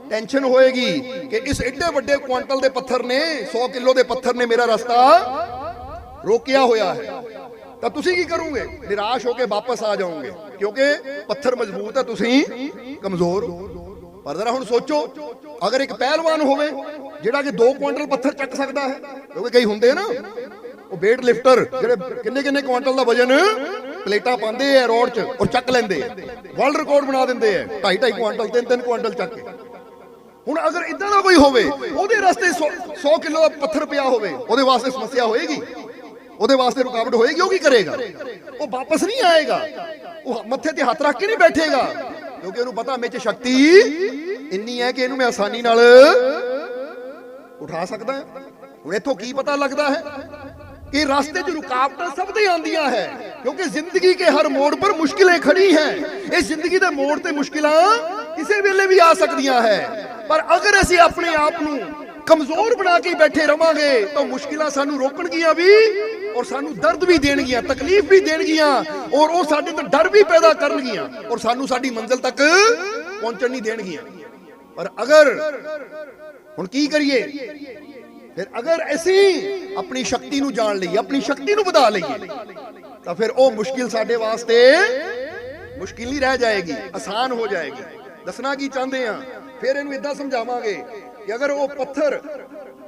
ਟੈਨਸ਼ਨ ਹੋਏਗੀ ਕਿ ਇਸ ਐਡੇ ਵੱਡੇ ਕੁਆਂਟਲ ਦੇ ਪੱਥਰ ਨੇ 100 ਕਿਲੋ ਦੇ ਪੱਥਰ ਨੇ ਮੇਰਾ ਰਸਤਾ ਰੋਕਿਆ ਹੋਇਆ ਹੈ। ਤਾਂ ਤੁਸੀਂ ਕੀ ਕਰੋਗੇ? ਨਿਰਾਸ਼ ਹੋ ਕੇ ਵਾਪਸ ਆ ਜਾਓਗੇ। ਕਿਉਂਕਿ ਪੱਥਰ ਮਜ਼ਬੂਤ ਹੈ ਤੁਸੀਂ ਕਮਜ਼ੋਰ ਪਰ ਜ਼ਰਾ ਹੁਣ ਸੋਚੋ, ਅਗਰ ਇੱਕ ਪਹਿਲਵਾਨ ਹੋਵੇ, ਜਿਹੜਾ ਕਿ 2 ਕੁਇੰਟਲ ਪੱਥਰ ਚੱਕ ਸਕਦਾ ਹੈ, ਕਿਉਂਕਿ ਕਈ ਹੁੰਦੇ ਨਾ, ਉਹ weight ਲਿਫਟਰ ਜਿਹੜੇ ਕਿੰਨੇ ਕਿੰਨੇ ਕੁਇੰਟਲ ਦਾ ਵਜਨ ਪਲੇਟਾਂ ਪਾਉਂਦੇ ਆ ਰੋਡ 'ਚ ਔਰ ਚੱਕ ਲੈਂਦੇ ਆ। ਵਰਲਡ ਰਿਕਾਰਡ ਬਣਾ ਦਿੰਦੇ ਆ। 2.5 2.5 ਕੁਇੰਟਲ 3-3 ਕੁਇੰਟਲ ਚੱਕ ਕੇ। ਹੁਣ ਅਗਰ ਇਦਾਂ ਦਾ ਕੋਈ ਹੋਵੇ, ਉਹਦੇ ਰਸਤੇ 100 ਕਿਲੋ ਦਾ ਪੱਥਰ ਪਿਆ ਹੋਵੇ, ਉਹਦੇ ਵਾਸਤੇ ਸਮੱਸਿਆ ਹੋਏਗੀ। ਉਹਦੇ ਵਾਸਤੇ ਰੁਕਾਵਟ ਹੋਏਗੀ, ਉਹ ਕੀ ਕਰੇਗਾ? ਉਹ ਵਾਪਸ ਨਹੀਂ ਆਏਗਾ। ਉਹ ਮੱਥੇ ਤੇ ਹੱਥ ਰੱਖ ਕੇ ਨਹੀਂ ਬੈਠੇਗਾ। ਕਿਉਂਕਿ ਉਹਨੂੰ ਪਤਾ ਮੇਰੇ 'ਚ ਸ਼ਕਤੀ ਇੰਨੀ ਹੈ ਕਿ ਇਹਨੂੰ ਮੈਂ ਆਸਾਨੀ ਨਾਲ ਉਠਾ ਸਕਦਾ ਹੁਣ ਇੱਥੋਂ ਕੀ ਪਤਾ ਲੱਗਦਾ ਹੈ ਕਿ ਰਾਸਤੇ 'ਚ ਰੁਕਾਵਟਾਂ ਸਭ ਦੇ ਆਉਂਦੀਆਂ ਹੈ, ਕਿਉਂਕਿ ਜ਼ਿੰਦਗੀ ਕੇ ਹਰ ਮੋੜ ਪਰ ਮੁਸ਼ਕਿਲਾਂ ਖੜੀ ਹੈ। ਇਹ ਜ਼ਿੰਦਗੀ ਦੇ ਮੋੜ ਤੇ ਮੁਸ਼ਕਿਲਾਂ ਕਿਸੇ ਵੇਲੇ ਵੀ ਆ ਸਕਦੀਆਂ ਹੈ। ਪਰ ਅਗਰ ਅਸੀਂ ਆਪਣੇ ਆਪ ਨੂੰ ਕਮਜ਼ੋਰ ਬਣਾ ਕੇ ਬੈਠੇ ਰਵਾਂਗੇ, ਤਾਂ ਮੁਸ਼ਕਿਲਾਂ ਸਾਨੂੰ ਰੋਕਣਗੀਆਂ ਵੀ ਔਰ ਸਾਨੂੰ ਦਰਦ ਵੀ ਦੇਣਗੀਆਂ, ਤਕਲੀਫ ਵੀ ਦੇਣਗੀਆਂ ਔਰ ਉਹ ਸਾਡੇ ਤੋਂ ਡਰ ਵੀ ਪੈਦਾ ਕਰਨਗੀਆਂ ਔਰ ਸਾਨੂੰ ਸਾਡੀ ਮੰਜ਼ਿਲ ਤੱਕ ਪਹੁੰਚਣ ਨਹੀਂ ਦੇਣਗੀਆਂ। ਪਰ ਅਗਰ ਹੁਣ ਕੀ ਕਰੀਏ? ਫਿਰ ਅਗਰ ਅਸੀਂ ਆਪਣੀ ਸ਼ਕਤੀ ਨੂੰ ਜਾਣ ਲਈਏ, ਆਪਣੀ ਸ਼ਕਤੀ ਨੂੰ ਵਧਾ ਲਈਏ, ਤਾਂ ਫਿਰ ਉਹ ਮੁਸ਼ਕਿਲ ਸਾਡੇ ਵਾਸਤੇ ਮੁਸ਼ਕਿਲ ਨਹੀਂ ਰਹਿ ਜਾਏਗੀ, ਆਸਾਨ ਹੋ ਜਾਏਗੀ। ਦੱਸਣਾ ਕੀ ਚਾਹੁੰਦੇ ਆ? ਫਿਰ ਇਹਨੂੰ ਇਦਾਂ ਸਮਝਾਵਾਂਗੇ ਕਿ ਅਗਰ ਉਹ ਪੱਥਰ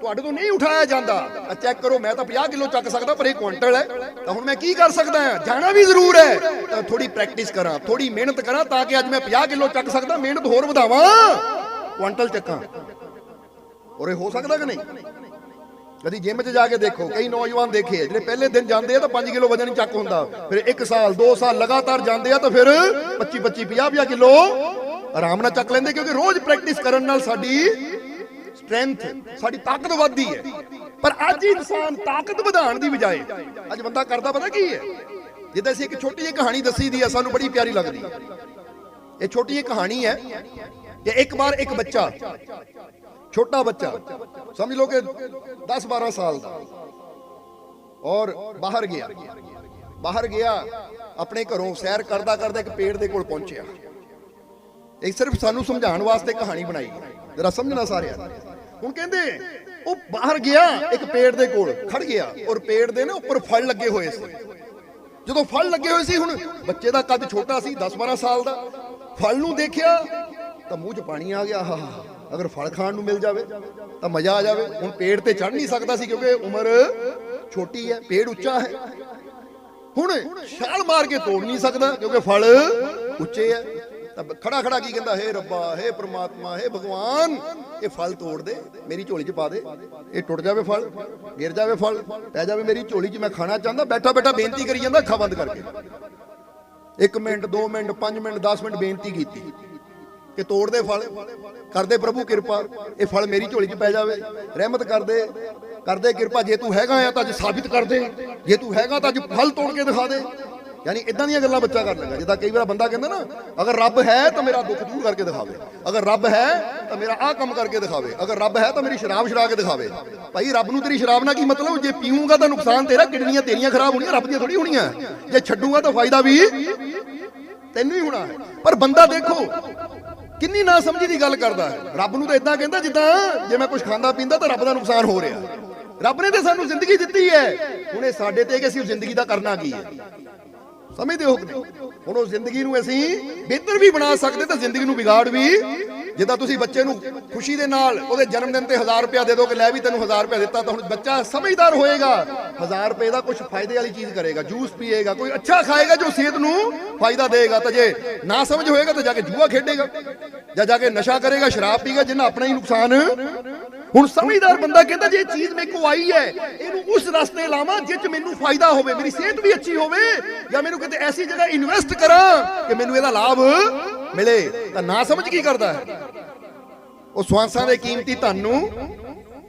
ਤੁਹਾਡੇ ਤੋਂ ਨਹੀਂ ਉਠਾਇਆ ਜਾਂਦਾ, ਤਾਂ ਚੈੱਕ ਕਰੋ, ਮੈਂ ਤਾਂ 50 ਕਿਲੋ ਚੱਕ ਸਕਦਾ, ਪਰ ਇਹ ਕੁਇੰਟਲ ਹੈ। ਤਾਂ ਹੁਣ ਮੈਂ ਕੀ ਕਰ ਸਕਦਾ ਹਾਂ? ਜਾਣਾ ਵੀ ਜ਼ਰੂਰ ਹੈ। ਤਾਂ ਥੋੜੀ ਪ੍ਰੈਕਟਿਸ ਕਰਾਂ ਥੋੜੀ ਮਿਹਨਤ ਕਰਾਂ, ਤਾਂ ਕਿ ਅੱਜ ਮੈਂ 50 ਕਿਲੋ ਚੱਕ ਸਕਦਾ, ਮਿਹਨਤ ਹੋਰ ਵਧਾਵਾਂ। ਕੁਇੰਟਲ ਚੱਕਾਂ। ਔਰ ਇਹ ਹੋ ਸਕਦਾ ਕਿ ਨਹੀਂ? ਕਦੀ ਜਿਮ 'ਚ ਜਾ ਕੇ ਦੇਖੋ, ਕਈ ਨੌਜਵਾਨ ਦੇਖੇ, ਜਿਹੜੇ ਪਹਿਲੇ ਦਿਨ ਜਾਂਦੇ ਆ ਤਾਂ 5 ਕਿਲੋ ਵਜਨ ਚੱਕ ਹੁੰਦਾ। ਫਿਰ 1 ਸਾਲ 2 ਸਾਲ ਲਗਾਤਾਰ ਜਾਂਦੇ ਆ ਤਾਂ ਫਿਰ 25 25 50 50 ਕਿਲੋ ਆਰਾਮ ਨਾਲ ਚੱਕ ਲੈਂਦੇ, ਕਿਉਂਕਿ ਰੋਜ਼ ਪ੍ਰੈਕਟਿਸ ਕਰਨ ਨਾਲ ਸਾਡੀ ਸਟਰੈਂਥ ਸਾਡੀ ਤਾਕਤ ਵੱਧਦੀ ਹੈ। ਪਰ ਅੱਜ ਇਨਸਾਨ ਤਾਕਤ ਵਧਾਉਣ ਦੀ ਬਜਾਏ, ਅੱਜ ਬੰਦਾ ਕਰਦਾ ਪਤਾ ਕੀ ਹੈ? ਜਿੱਦਾਂ ਅਸੀਂ ਇੱਕ ਛੋਟੀ ਜਿਹੀ ਕਹਾਣੀ ਦੱਸੀ ਦੀ ਆ, ਸਾਨੂੰ ਬੜੀ ਪਿਆਰੀ ਲੱਗਦੀ। ਇਹ ਛੋਟੀ ਜਿਹੀ ਕਹਾਣੀ ਹੈ ਕਿ ਇੱਕ ਵਾਰ ਇੱਕ ਬੱਚਾ, ਛੋਟਾ ਬੱਚਾ, ਸਮਝ ਲਓ ਕਿ 10 12 ਸਾਲ ਦਾ, ਔਰ ਬਾਹਰ ਗਿਆ। ਬਾਹਰ ਗਿਆ, ਆਪਣੇ ਘਰੋਂ ਸੈਰ ਕਰਦਾ ਕਰਦਾ ਇੱਕ ਪੇੜ ਦੇ ਕੋਲ ਪਹੁੰਚਿਆ। ਇਹ ਸਿਰਫ ਸਾਨੂੰ ਸਮਝਾਉਣ ਵਾਸਤੇ ਕਹਾਣੀ ਬਣਾਈ ਜਰਾ ਸਮਝਣਾ ਸਾਰਿਆਂ ਹੁਣ ਕਹਿੰਦੇ, ਉਹ ਬਾਹਰ ਗਿਆ, ਇੱਕ ਪੇੜ ਦੇ ਕੋਲ ਖੜ ਗਿਆ ਔਰ ਪੇੜ ਦੇ ਨਾ ਉੱਪਰ ਫਲ ਲੱਗੇ ਹੋਏ ਸੀ। ਜਦੋਂ ਫਲ ਲੱਗੇ ਹੋਏ ਸੀ, ਹੁਣ ਬੱਚੇ ਦਾ ਕੱਦ ਛੋਟਾ ਸੀ 10 12 ਸਾਲ ਦਾ। ਫਲ ਨੂੰ ਦੇਖਿਆ, ਤਾਂ ਮੂੰਹ 'ਚ ਪਾਣੀ ਆ ਗਿਆ। ਆਹਾ, ਅਗਰ ਫਲ ਖਾਣ ਨੂੰ ਮਿਲ ਜਾਵੇ, ਤਾਂ ਮਜ਼ਾ ਆ ਜਾਵੇ। ਹੁਣ ਪੇੜ ਤੇ ਚੜ ਨਹੀਂ ਸਕਦਾ ਸੀ, ਕਿਉਂਕਿ ਉਮਰ ਛੋਟੀ ਹੈ, ਪੇੜ ਉੱਚਾ ਹੈ। ਹੁਣ ਛਾਲ ਮਾਰ ਕੇ ਤੋੜ ਨਹੀਂ ਸਕਦਾ, ਕਿਉਂਕਿ ਫਲ ਉੱਚੇ ਹੈ। ਤਾਂ ਖੜਾ ਖੜਾ ਕੀ ਕਹਿੰਦਾ? ਹੇ ਰੱਬਾ, ਹੇ ਪ੍ਰਮਾਤਮਾ, ਹੇ ਭਗਵਾਨ, ਇਹ ਫਲ ਤੋੜ ਦੇ, ਮੇਰੀ ਝੋਲੀ 'ਚ ਪਾ ਦੇ। ਇਹ ਟੁੱਟ ਜਾਵੇ ਫਲ, ਗਿਰ ਜਾਵੇ ਫਲ, ਪੈ ਜਾਵੇ ਮੇਰੀ ਝੋਲੀ 'ਚ। ਮੈਂ ਖਾਣਾ ਚਾਹੁੰਦਾ, ਬੈਠਾ ਬੈਠਾ ਬੇਨਤੀ ਕਰੀ ਜਾਂਦਾ, ਅੱਖਾਂ ਬੰਦ ਕਰਕੇ। 1 ਮਿੰਟ 2 ਮਿੰਟ 5 ਮਿੰਟ 10 ਮਿੰਟ ਬੇਨਤੀ ਕੀਤੀ ਕਿ ਤੋੜ ਦੇ ਫਲ ਕਰਦੇ ਪ੍ਰਭੂ ਕਿਰਪਾ, ਇਹ ਫਲ ਮੇਰੀ ਝੋਲੀ 'ਚ ਪੈ ਜਾਵੇ। ਰਹਿਮਤ ਕਰਦੇ ਕਰਦੇ ਕਿਰਪਾ। ਜੇ ਤੂੰ ਹੈਗਾ ਆ ਤਾਂ ਅੱਜ ਸਾਬਿਤ ਕਰ ਦੇ। ਜੇ ਤੂੰ ਹੈਗਾ ਤਾਂ ਅੱਜ ਫਲ ਤੋੜ ਕੇ ਦਿਖਾ ਦੇ। ਯਾਨੀ ਇਦਾਂ ਦੀਆਂ ਗੱਲਾਂ ਬੱਚਾ ਕਰ ਲੈਂਦਾ ਜਿੱਦਾਂ ਕਈ ਵਾਰ ਬੰਦਾ ਕਹਿੰਦਾ ਨਾ, ਅਗਰ ਰੱਬ ਹੈ ਤਾਂ ਮੇਰਾ ਦੁੱਖ ਦੂਰ ਕਰਕੇ ਦਿਖਾਵੇ। ਅਗਰ ਰੱਬ ਹੈ ਤਾਂ ਮੇਰਾ ਆਹ ਕੰਮ ਕਰਕੇ ਦਿਖਾਵੇ। ਅਗਰ ਰੱਬ ਹੈ ਤਾਂ ਮੇਰੀ ਸ਼ਰਾਬ ਛਡਾ ਕੇ ਦਿਖਾਵੇ। ਭਾਈ, ਰੱਬ ਨੂੰ ਤੇਰੀ ਸ਼ਰਾਬ ਨਾਲ ਕੀ ਮਤਲਬ? ਜੇ ਪੀਊਂਗਾ ਤਾਂ ਨੁਕਸਾਨ ਤੇਰਾ, ਕਿਡਨੀਆਂ ਤੇਰੀਆਂ ਖਰਾਬ ਹੋਣੀਆਂ, ਰੱਬ ਦੀਆਂ ਥੋੜੀ ਹੋਣੀਆਂ। ਜੇ ਛੱਡੂਗਾ ਤਾਂ ਫਾਇਦਾ ਵੀ ਤੈਨੂੰ ਹੀ ਹੋਣਾ। ਹੈ ਪਰ ਬੰਦਾ ਦੇਖੋ, ਕਿੰਨੀ ਨਾ ਸਮਝੀ ਦੀ ਗੱਲ ਕਰਦਾ ਹੈ। ਰੱਬ ਨੂੰ ਤਾਂ ਇਦਾਂ ਕਹਿੰਦਾ, ਜਿੱਦਾਂ ਜੇ ਮੈਂ ਕੁਝ ਖਾਂਦਾ ਪੀਂਦਾ ਤਾਂ ਰੱਬ ਦਾ ਨੁਕਸਾਨ ਹੋ ਰਿਹਾ। ਰੱਬ ਨੇ ਤੇ ਸਾਨੂੰ ਜ਼ਿੰਦਗੀ ਦਿੱਤੀ ਹੈ। ਹੁਣ ਇਹ ਸਾਡੇ ਤੇ ਕਿ ਅਸੀਂ ਜ਼ਿੰਦਗੀ ਦਾ ਕਰਨਾ ਕੀ ਹੈ? ਸਮਝਦੇ ਹੋ? ਕਿ ਹੁਣ ਉਹ ਜ਼ਿੰਦਗੀ ਨੂੰ ਅਸੀਂ ਬਿਹਤਰ ਵੀ ਬਣਾ ਸਕਦੇ ਤਾਂ ਜ਼ਿੰਦਗੀ ਨੂੰ ਵਿਗਾੜ ਵੀ ਜਿੱਦਾਂ ਤੁਸੀਂ ਬੱਚੇ ਨੂੰ ਖੁਸ਼ੀ ਦੇ ਨਾਲ ਉਹਦੇ ਜਨਮ ਦਿਨ ਤੇ 1000 ਰੁਪਇਆ ਦੇ ਦੋਗੇ, ਲੈ ਵੀ ਤੈਨੂੰ 1000 ਰੁਪਇਆ ਦਿੱਤਾ, ਤਾਂ ਹੁਣ ਬੱਚਾ ਸਮਝਦਾਰ ਹੋਏਗਾ। 1000 ਰੁਪਏ ਦਾ ਕੁਝ ਫਾਇਦੇ ਵਾਲੀ ਚੀਜ਼ ਕਰੇਗਾ, ਜੂਸ ਪੀਏਗਾ, ਕੋਈ ਅੱਛਾ ਖਾਏਗਾ ਜੋ ਸਿਹਤ ਨੂੰ ਫਾਇਦਾ ਦੇਗਾ, ਤਾਂ ਜੇ ਨਾ ਸਮਝ ਹੋਏਗਾ ਤਾਂ ਜਾ ਕੇ ਜੂਆ ਖੇਡੇਗਾ, ਜਾਂ ਜਾ ਕੇ ਨਸ਼ਾ ਕਰੇਗਾ, ਸ਼ਰਾਬ ਪੀਗਾ ਜਿੰਨਾ ਆਪਣਾ ਹੀ ਨੁਕਸਾਨ। ਹੁਣ ਸਮਝਦਾਰ ਬੰਦਾ ਕਹਿੰਦਾ ਜੇ ਇਹ ਚੀਜ਼ ਮੇਰੇ ਕੋ ਆਈ ਹੈ, ਇਹਨੂੰ ਉਸ ਰਸਤੇ ਲਾਵਾਂ ਜਿਸ ਚ ਮੈਨੂੰ ਫਾਇਦਾ ਹੋਵੇ, ਮੇਰੀ ਸਿਹਤ ਵੀ ਅੱਛੀ ਹੋਵੇ, ਜਾਂ ਮੈਨੂੰ ਕਿਤੇ ਐਸੀ ਜਗ੍ਹਾ ਇਨਵੈਸਟ ਕਰਾਂ ਕਿ ਮੈਨੂੰ ਇਹਦਾ ਲਾਭ ਮਿਲੇ ਤਾਂ ਨਾ ਸਮਝ ਕੀ ਕਰਦਾ ਉਹ ਸਵਾਂਸਾਂ ਦੇ ਕੀਮਤੀ ਧਨ ਨੂੰ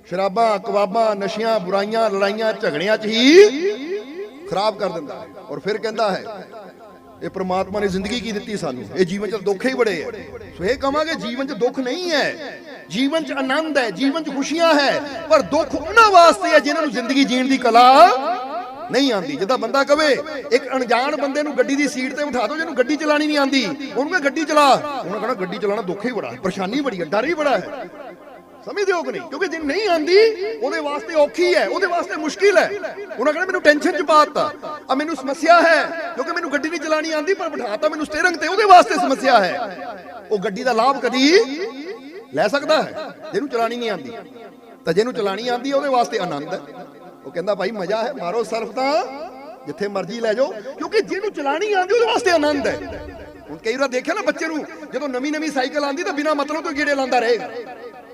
ਸ਼ਰਾਬਾਂ, ਕਬਾਬਾਂ, ਨਸ਼ਿਆਂ, ਬੁਰਾਈਆਂ, ਲੜਾਈਆਂ, ਝਗੜਿਆਂ 'ਚ ਹੀ ਖਰਾਬ ਕਰ ਦਿੰਦਾ ਹੈ। ਔਰ ਫਿਰ ਕਹਿੰਦਾ ਹੈ, ਇਹ ਪ੍ਰਮਾਤਮਾ ਨੇ ਜ਼ਿੰਦਗੀ ਕੀ ਦਿੱਤੀ ਸਾਨੂੰ? ਇਹ ਜੀਵਨ 'ਚ ਦੁੱਖ ਹੀ ਬੜੇ ਹੈ। ਸੋ ਇਹ ਕਹਾਂਗੇ, ਜੀਵਨ 'ਚ ਦੁੱਖ ਨਹੀਂ ਹੈ। ਜੀਵਨ 'ਚ ਆਨੰਦ ਹੈ, ਜੀਵਨ 'ਚ ਖੁਸ਼ੀਆਂ ਹੈ। ਪਰ ਦੁੱਖ ਉਹਨਾਂ ਵਾਸਤੇ ਹੈ ਜਿਨ੍ਹਾਂ ਨੂੰ ਜ਼ਿੰਦਗੀ ਜੀਣ ਦੀ ਕਲਾ ਨਹੀਂ ਆਂਦੀ ਜਿੱਦਾਂ ਬੰਦਾ ਕਵੇ, ਇੱਕ ਅਣਜਾਣ ਬੰਦੇ ਨੂੰ ਗੱਡੀ ਦੀ ਸੀਟ ਤੇ ਬਿਠਾ ਦਿਓ, ਜਿਹਨੂੰ ਗੱਡੀ ਚਲਾਣੀ ਨਹੀਂ ਆਂਦੀ ਉਹਨੂੰ ਕਹੇ ਗੱਡੀ ਚਲਾ। ਉਹਨੇ ਕਹਣਾ ਗੱਡੀ ਚਲਾਉਣਾ ਦੁੱਖ ਹੀ ਬੜਾ ਹੈ, ਪਰੇਸ਼ਾਨੀ ਬੜੀ ਹੈ, ਡਰ ਹੀ ਬੜਾ ਹੈ। ਸਮਝਦੇ ਹੋ ਕਿ ਨਹੀਂ? ਕਿਉਂਕਿ ਜੇ ਨਹੀਂ ਆਂਦੀ ਉਹਦੇ ਵਾਸਤੇ ਔਖੀ ਹੈ, ਉਹਦੇ ਵਾਸਤੇ ਮੁਸ਼ਕਿਲ ਹੈ। ਉਹਨਾਂ ਕਹਿੰਦਾ ਮੈਨੂੰ ਟੈਨਸ਼ਨ ਚ ਪਾਤਾ। ਆ ਮੈਨੂੰ ਸਮੱਸਿਆ ਹੈ, ਕਿਉਂਕਿ ਮੈਨੂੰ ਗੱਡੀ ਨਹੀਂ ਚਲਾਣੀ ਆਂਦੀ ਪਰ ਬਿਠਾਤਾ ਮੈਨੂੰ ਸਟੀਅਰਿੰਗ ਤੇ, ਉਹਦੇ ਵਾਸਤੇ ਸਮੱਸਿਆ ਹੈ। ਉਹ ਗੱਡੀ ਦਾ ਲਾਭ ਕਦੀ ਲੈ ਸਕਦਾ ਹੈ, ਜਿਹਨੂੰ ਚਲਾਣੀ ਨਹੀਂ ਆਂਦੀ ਤਾਂ ਜਿਹਨੂੰ ਚਲਾਣੀ ਆਂਦੀ ਉਹਦੇ ਵਾਸਤੇ ਆਨੰਦ ਹੈ। ਉਹ ਕਹਿੰਦਾ ਭਾਈ ਮਜ਼ਾ ਹੈ, ਮਾਰੋ ਸਰਫ ਤਾਂ। ਜਿੱਥੇ ਮਰਜ਼ੀ ਲੈ ਜਾਓ, ਕਿਉਂਕਿ ਜਿਹਨੂੰ ਚਲਾਣੀ ਆਂਦੀ ਉਹਦੇ ਵਾਸਤੇ ਆਨੰਦ ਹੈ। ਹੁਣ ਕਈ ਵਾਰ ਦੇਖਿਆ ਨਾ ਬੱਚੇ ਨੂੰ, ਜਦੋਂ ਨਵੀਂ ਨਵੀਂ ਸਾਈਕਲ ਆਂਦੀ ਤਾਂ ਬਿਨਾ ਮਤਲਬ ਤੋਂ ਗੇੜੇ ਲਾਉਂਦਾ ਰਹੇਗਾ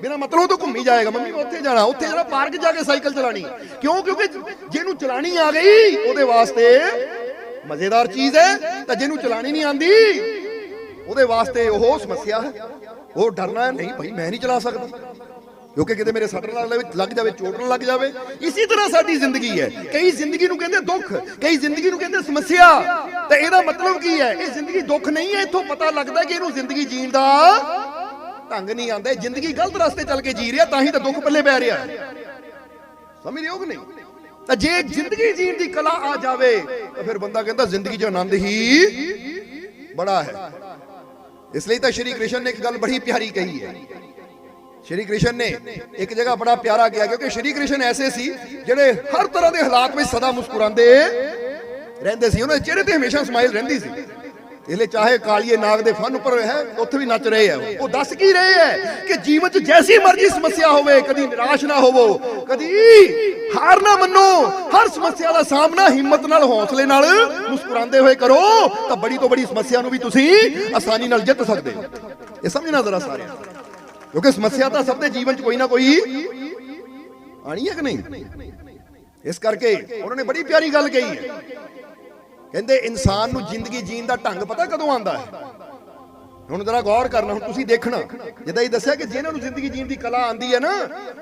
ਬਿਨਾ ਮਤਲਬ ਤੋਂ ਘੁੰਮੀ ਜਾਏਗਾ, ਮੰਮੀ ਮੈਂ ਉੱਥੇ ਜਾਣਾ ਉੱਥੇ ਜਾਣਾ ਪਾਰਕ ਜਾ ਕੇ ਸਾਈਕਲ ਚਲਾਣੀ। ਕਿਉਂ? ਕਿਉਂਕਿ ਜਿਹਨੂੰ ਚਲਾਣੀ ਆ ਗਈ, ਉਹਦੇ ਵਾਸਤੇ ਮਜ਼ੇਦਾਰ ਚੀਜ਼ ਹੈ, ਤਾਂ ਜਿਹਨੂੰ ਚਲਾਣੀ ਨਹੀਂ ਆਂਦੀ ਉਹਦੇ ਵਾਸਤੇ ਉਹ ਸਮੱਸਿਆ ਹੈ। ਉਹ ਡਰਨਾ ਨਹੀਂ ਭਾਈ, ਮੈਂ ਨਹੀਂ ਚਲਾ ਸਕਦਾ। ਕਿਉਂਕਿ ਕਿਤੇ ਮੇਰੇ ਸੱਟ ਲੱਗ ਜਾਵੇ ਲੱਗ ਜਾਵੇ, ਚੋਟ ਨਾ ਲੱਗ ਜਾਵੇ, ਇਸੇ ਤਰ੍ਹਾਂ ਸਾਡੀ ਜ਼ਿੰਦਗੀ ਹੈ। ਕਈ ਜ਼ਿੰਦਗੀ ਨੂੰ ਕਹਿੰਦੇ ਦੁੱਖ, ਕਈ ਜ਼ਿੰਦਗੀ ਨੂੰ ਕਹਿੰਦੇ ਸਮੱਸਿਆ। ਤੇ ਇਹਦਾ ਮਤਲਬ ਕੀ ਹੈ? ਇਹ ਜ਼ਿੰਦਗੀ ਦੁੱਖ ਨਹੀਂ ਹੈ, ਇੱਥੋਂ ਪਤਾ ਲੱਗਦਾ ਕਿ ਇਹਨੂੰ ਜ਼ਿੰਦਗੀ ਜੀਣ ਦਾ ਢੰਗ ਨਹੀਂ ਆਉਂਦਾ। ਜ਼ਿੰਦਗੀ ਗਲਤ ਰਸਤੇ ਚੱਲ ਕੇ ਜੀ ਰਿਹਾ, ਤਾਂ ਹੀ ਤਾਂ ਦੁੱਖ ਪੱਲੇ ਪੈ ਰਿਹਾ। ਸਮਝ ਰਹੇ ਹੋ ਕਿ ਨਹੀਂ? ਤਾਂ ਜੇ ਜ਼ਿੰਦਗੀ ਜੀਣ ਦੀ ਕਲਾ ਆ ਜਾਵੇ, ਤਾਂ ਫਿਰ ਬੰਦਾ ਕਹਿੰਦਾ ਜ਼ਿੰਦਗੀ 'ਚ ਆਨੰਦ ਹੀ ਬੜਾ ਹੈ। ਇਸ ਲਈ ਤਾਂ ਸ਼੍ਰੀ ਕ੍ਰਿਸ਼ਨ ਨੇ ਇੱਕ ਗੱਲ ਬੜੀ ਪਿਆਰੀ ਕਹੀ ਹੈ। ਸ਼੍ਰੀ ਕ੍ਰਿਸ਼ਨ ਨੇ ਇੱਕ ਜਗ੍ਹਾ ਬੜਾ ਪਿਆਰਾ ਕਿਹਾ ਕਿਉਂਕਿ ਸ਼੍ਰੀ ਕ੍ਰਿਸ਼ਨ ਐਸੇ ਸੀ ਜਿਹੜੇ ਹਰ ਤਰ੍ਹਾਂ ਦੇ ਹਾਲਾਤ ਵਿੱਚ ਸਦਾ ਮੁਸਕਰਾਉਂਦੇ ਰਹਿੰਦੇ ਸੀ। ਉਹਨਾਂ ਦੇ ਚਿਹਰੇ ਤੇ ਹਮੇਸ਼ਾ ਸਮਾਈਲ ਰਹਿੰਦੀ ਸੀ। ਇਸ ਚਾਹੇ ਕਾਲੀਏ ਨਾਗ ਦੇ ਫਨ ਉੱਪਰ ਹੈ, ਉੱਥੇ ਵੀ ਨੱਚ ਰਹੇ ਆ। ਉਹ ਦੱਸ ਕੀ ਰਹੇ ਹੈ ਕਿ ਜੀਵਨ 'ਚ ਜੈਸੀ ਮਰਜ਼ੀ ਸਮੱਸਿਆ ਹੋਵੇ, ਕਦੀ ਨਿਰਾਸ਼ ਨਾ ਹੋਵੋ, ਕਦੀ ਹਾਰ ਨਾ ਮੰਨੋ। ਹਰ ਸਮੱਸਿਆ ਦਾ ਸਾਹਮਣਾ ਹਿੰਮਤ ਨਾਲ, ਹੌਸਲੇ ਨਾਲ ਮੁਸਕਰਾਉਂਦੇ ਹੋਏ ਕਰੋ, ਤਾਂ ਬੜੀ ਤੋਂ ਬੜੀ ਸਮੱਸਿਆ ਨੂੰ ਵੀ ਤੁਸੀਂ ਆਸਾਨੀ ਨਾਲ ਜਿੱਤ ਸਕਦੇ ਹੋ। ਇਹ ਸਮਝਣਾ ਜ਼ਰਾ ਸਾਰਿਆਂ ਨੂੰ। ਕਿਉਂਕਿ ਸਮੱਸਿਆ ਤਾਂ ਸਭ ਦੇ ਜੀਵਨ 'ਚ ਕੋਈ ਨਾ ਕੋਈ ਆਣੀ ਹੈ ਕਿ ਨਹੀਂ? ਇਸ ਕਰਕੇ ਉਹਨਾਂ ਨੇ ਬੜੀ ਪਿਆਰੀ ਗੱਲ ਕਹੀ ਹੈ। ਕਹਿੰਦੇ, ਇਨਸਾਨ ਨੂੰ ਜ਼ਿੰਦਗੀ ਜੀਣ ਦਾ ਢੰਗ ਪਤਾ ਕਦੋਂ ਆਂਦਾ ਹੈ? ਹੁਣ ਜਰਾ ਗੌਰ ਕਰਨਾ, ਹੁਣ ਤੁਸੀਂ ਦੇਖਣਾ। ਜਿੱਦਾਂ ਹੀ ਦੱਸਿਆ ਕਿ ਜਿਹਨਾਂ ਨੂੰ ਜ਼ਿੰਦਗੀ ਜੀਣ ਦੀ ਕਲਾ ਆਂਦੀ ਹੈ ਨਾ,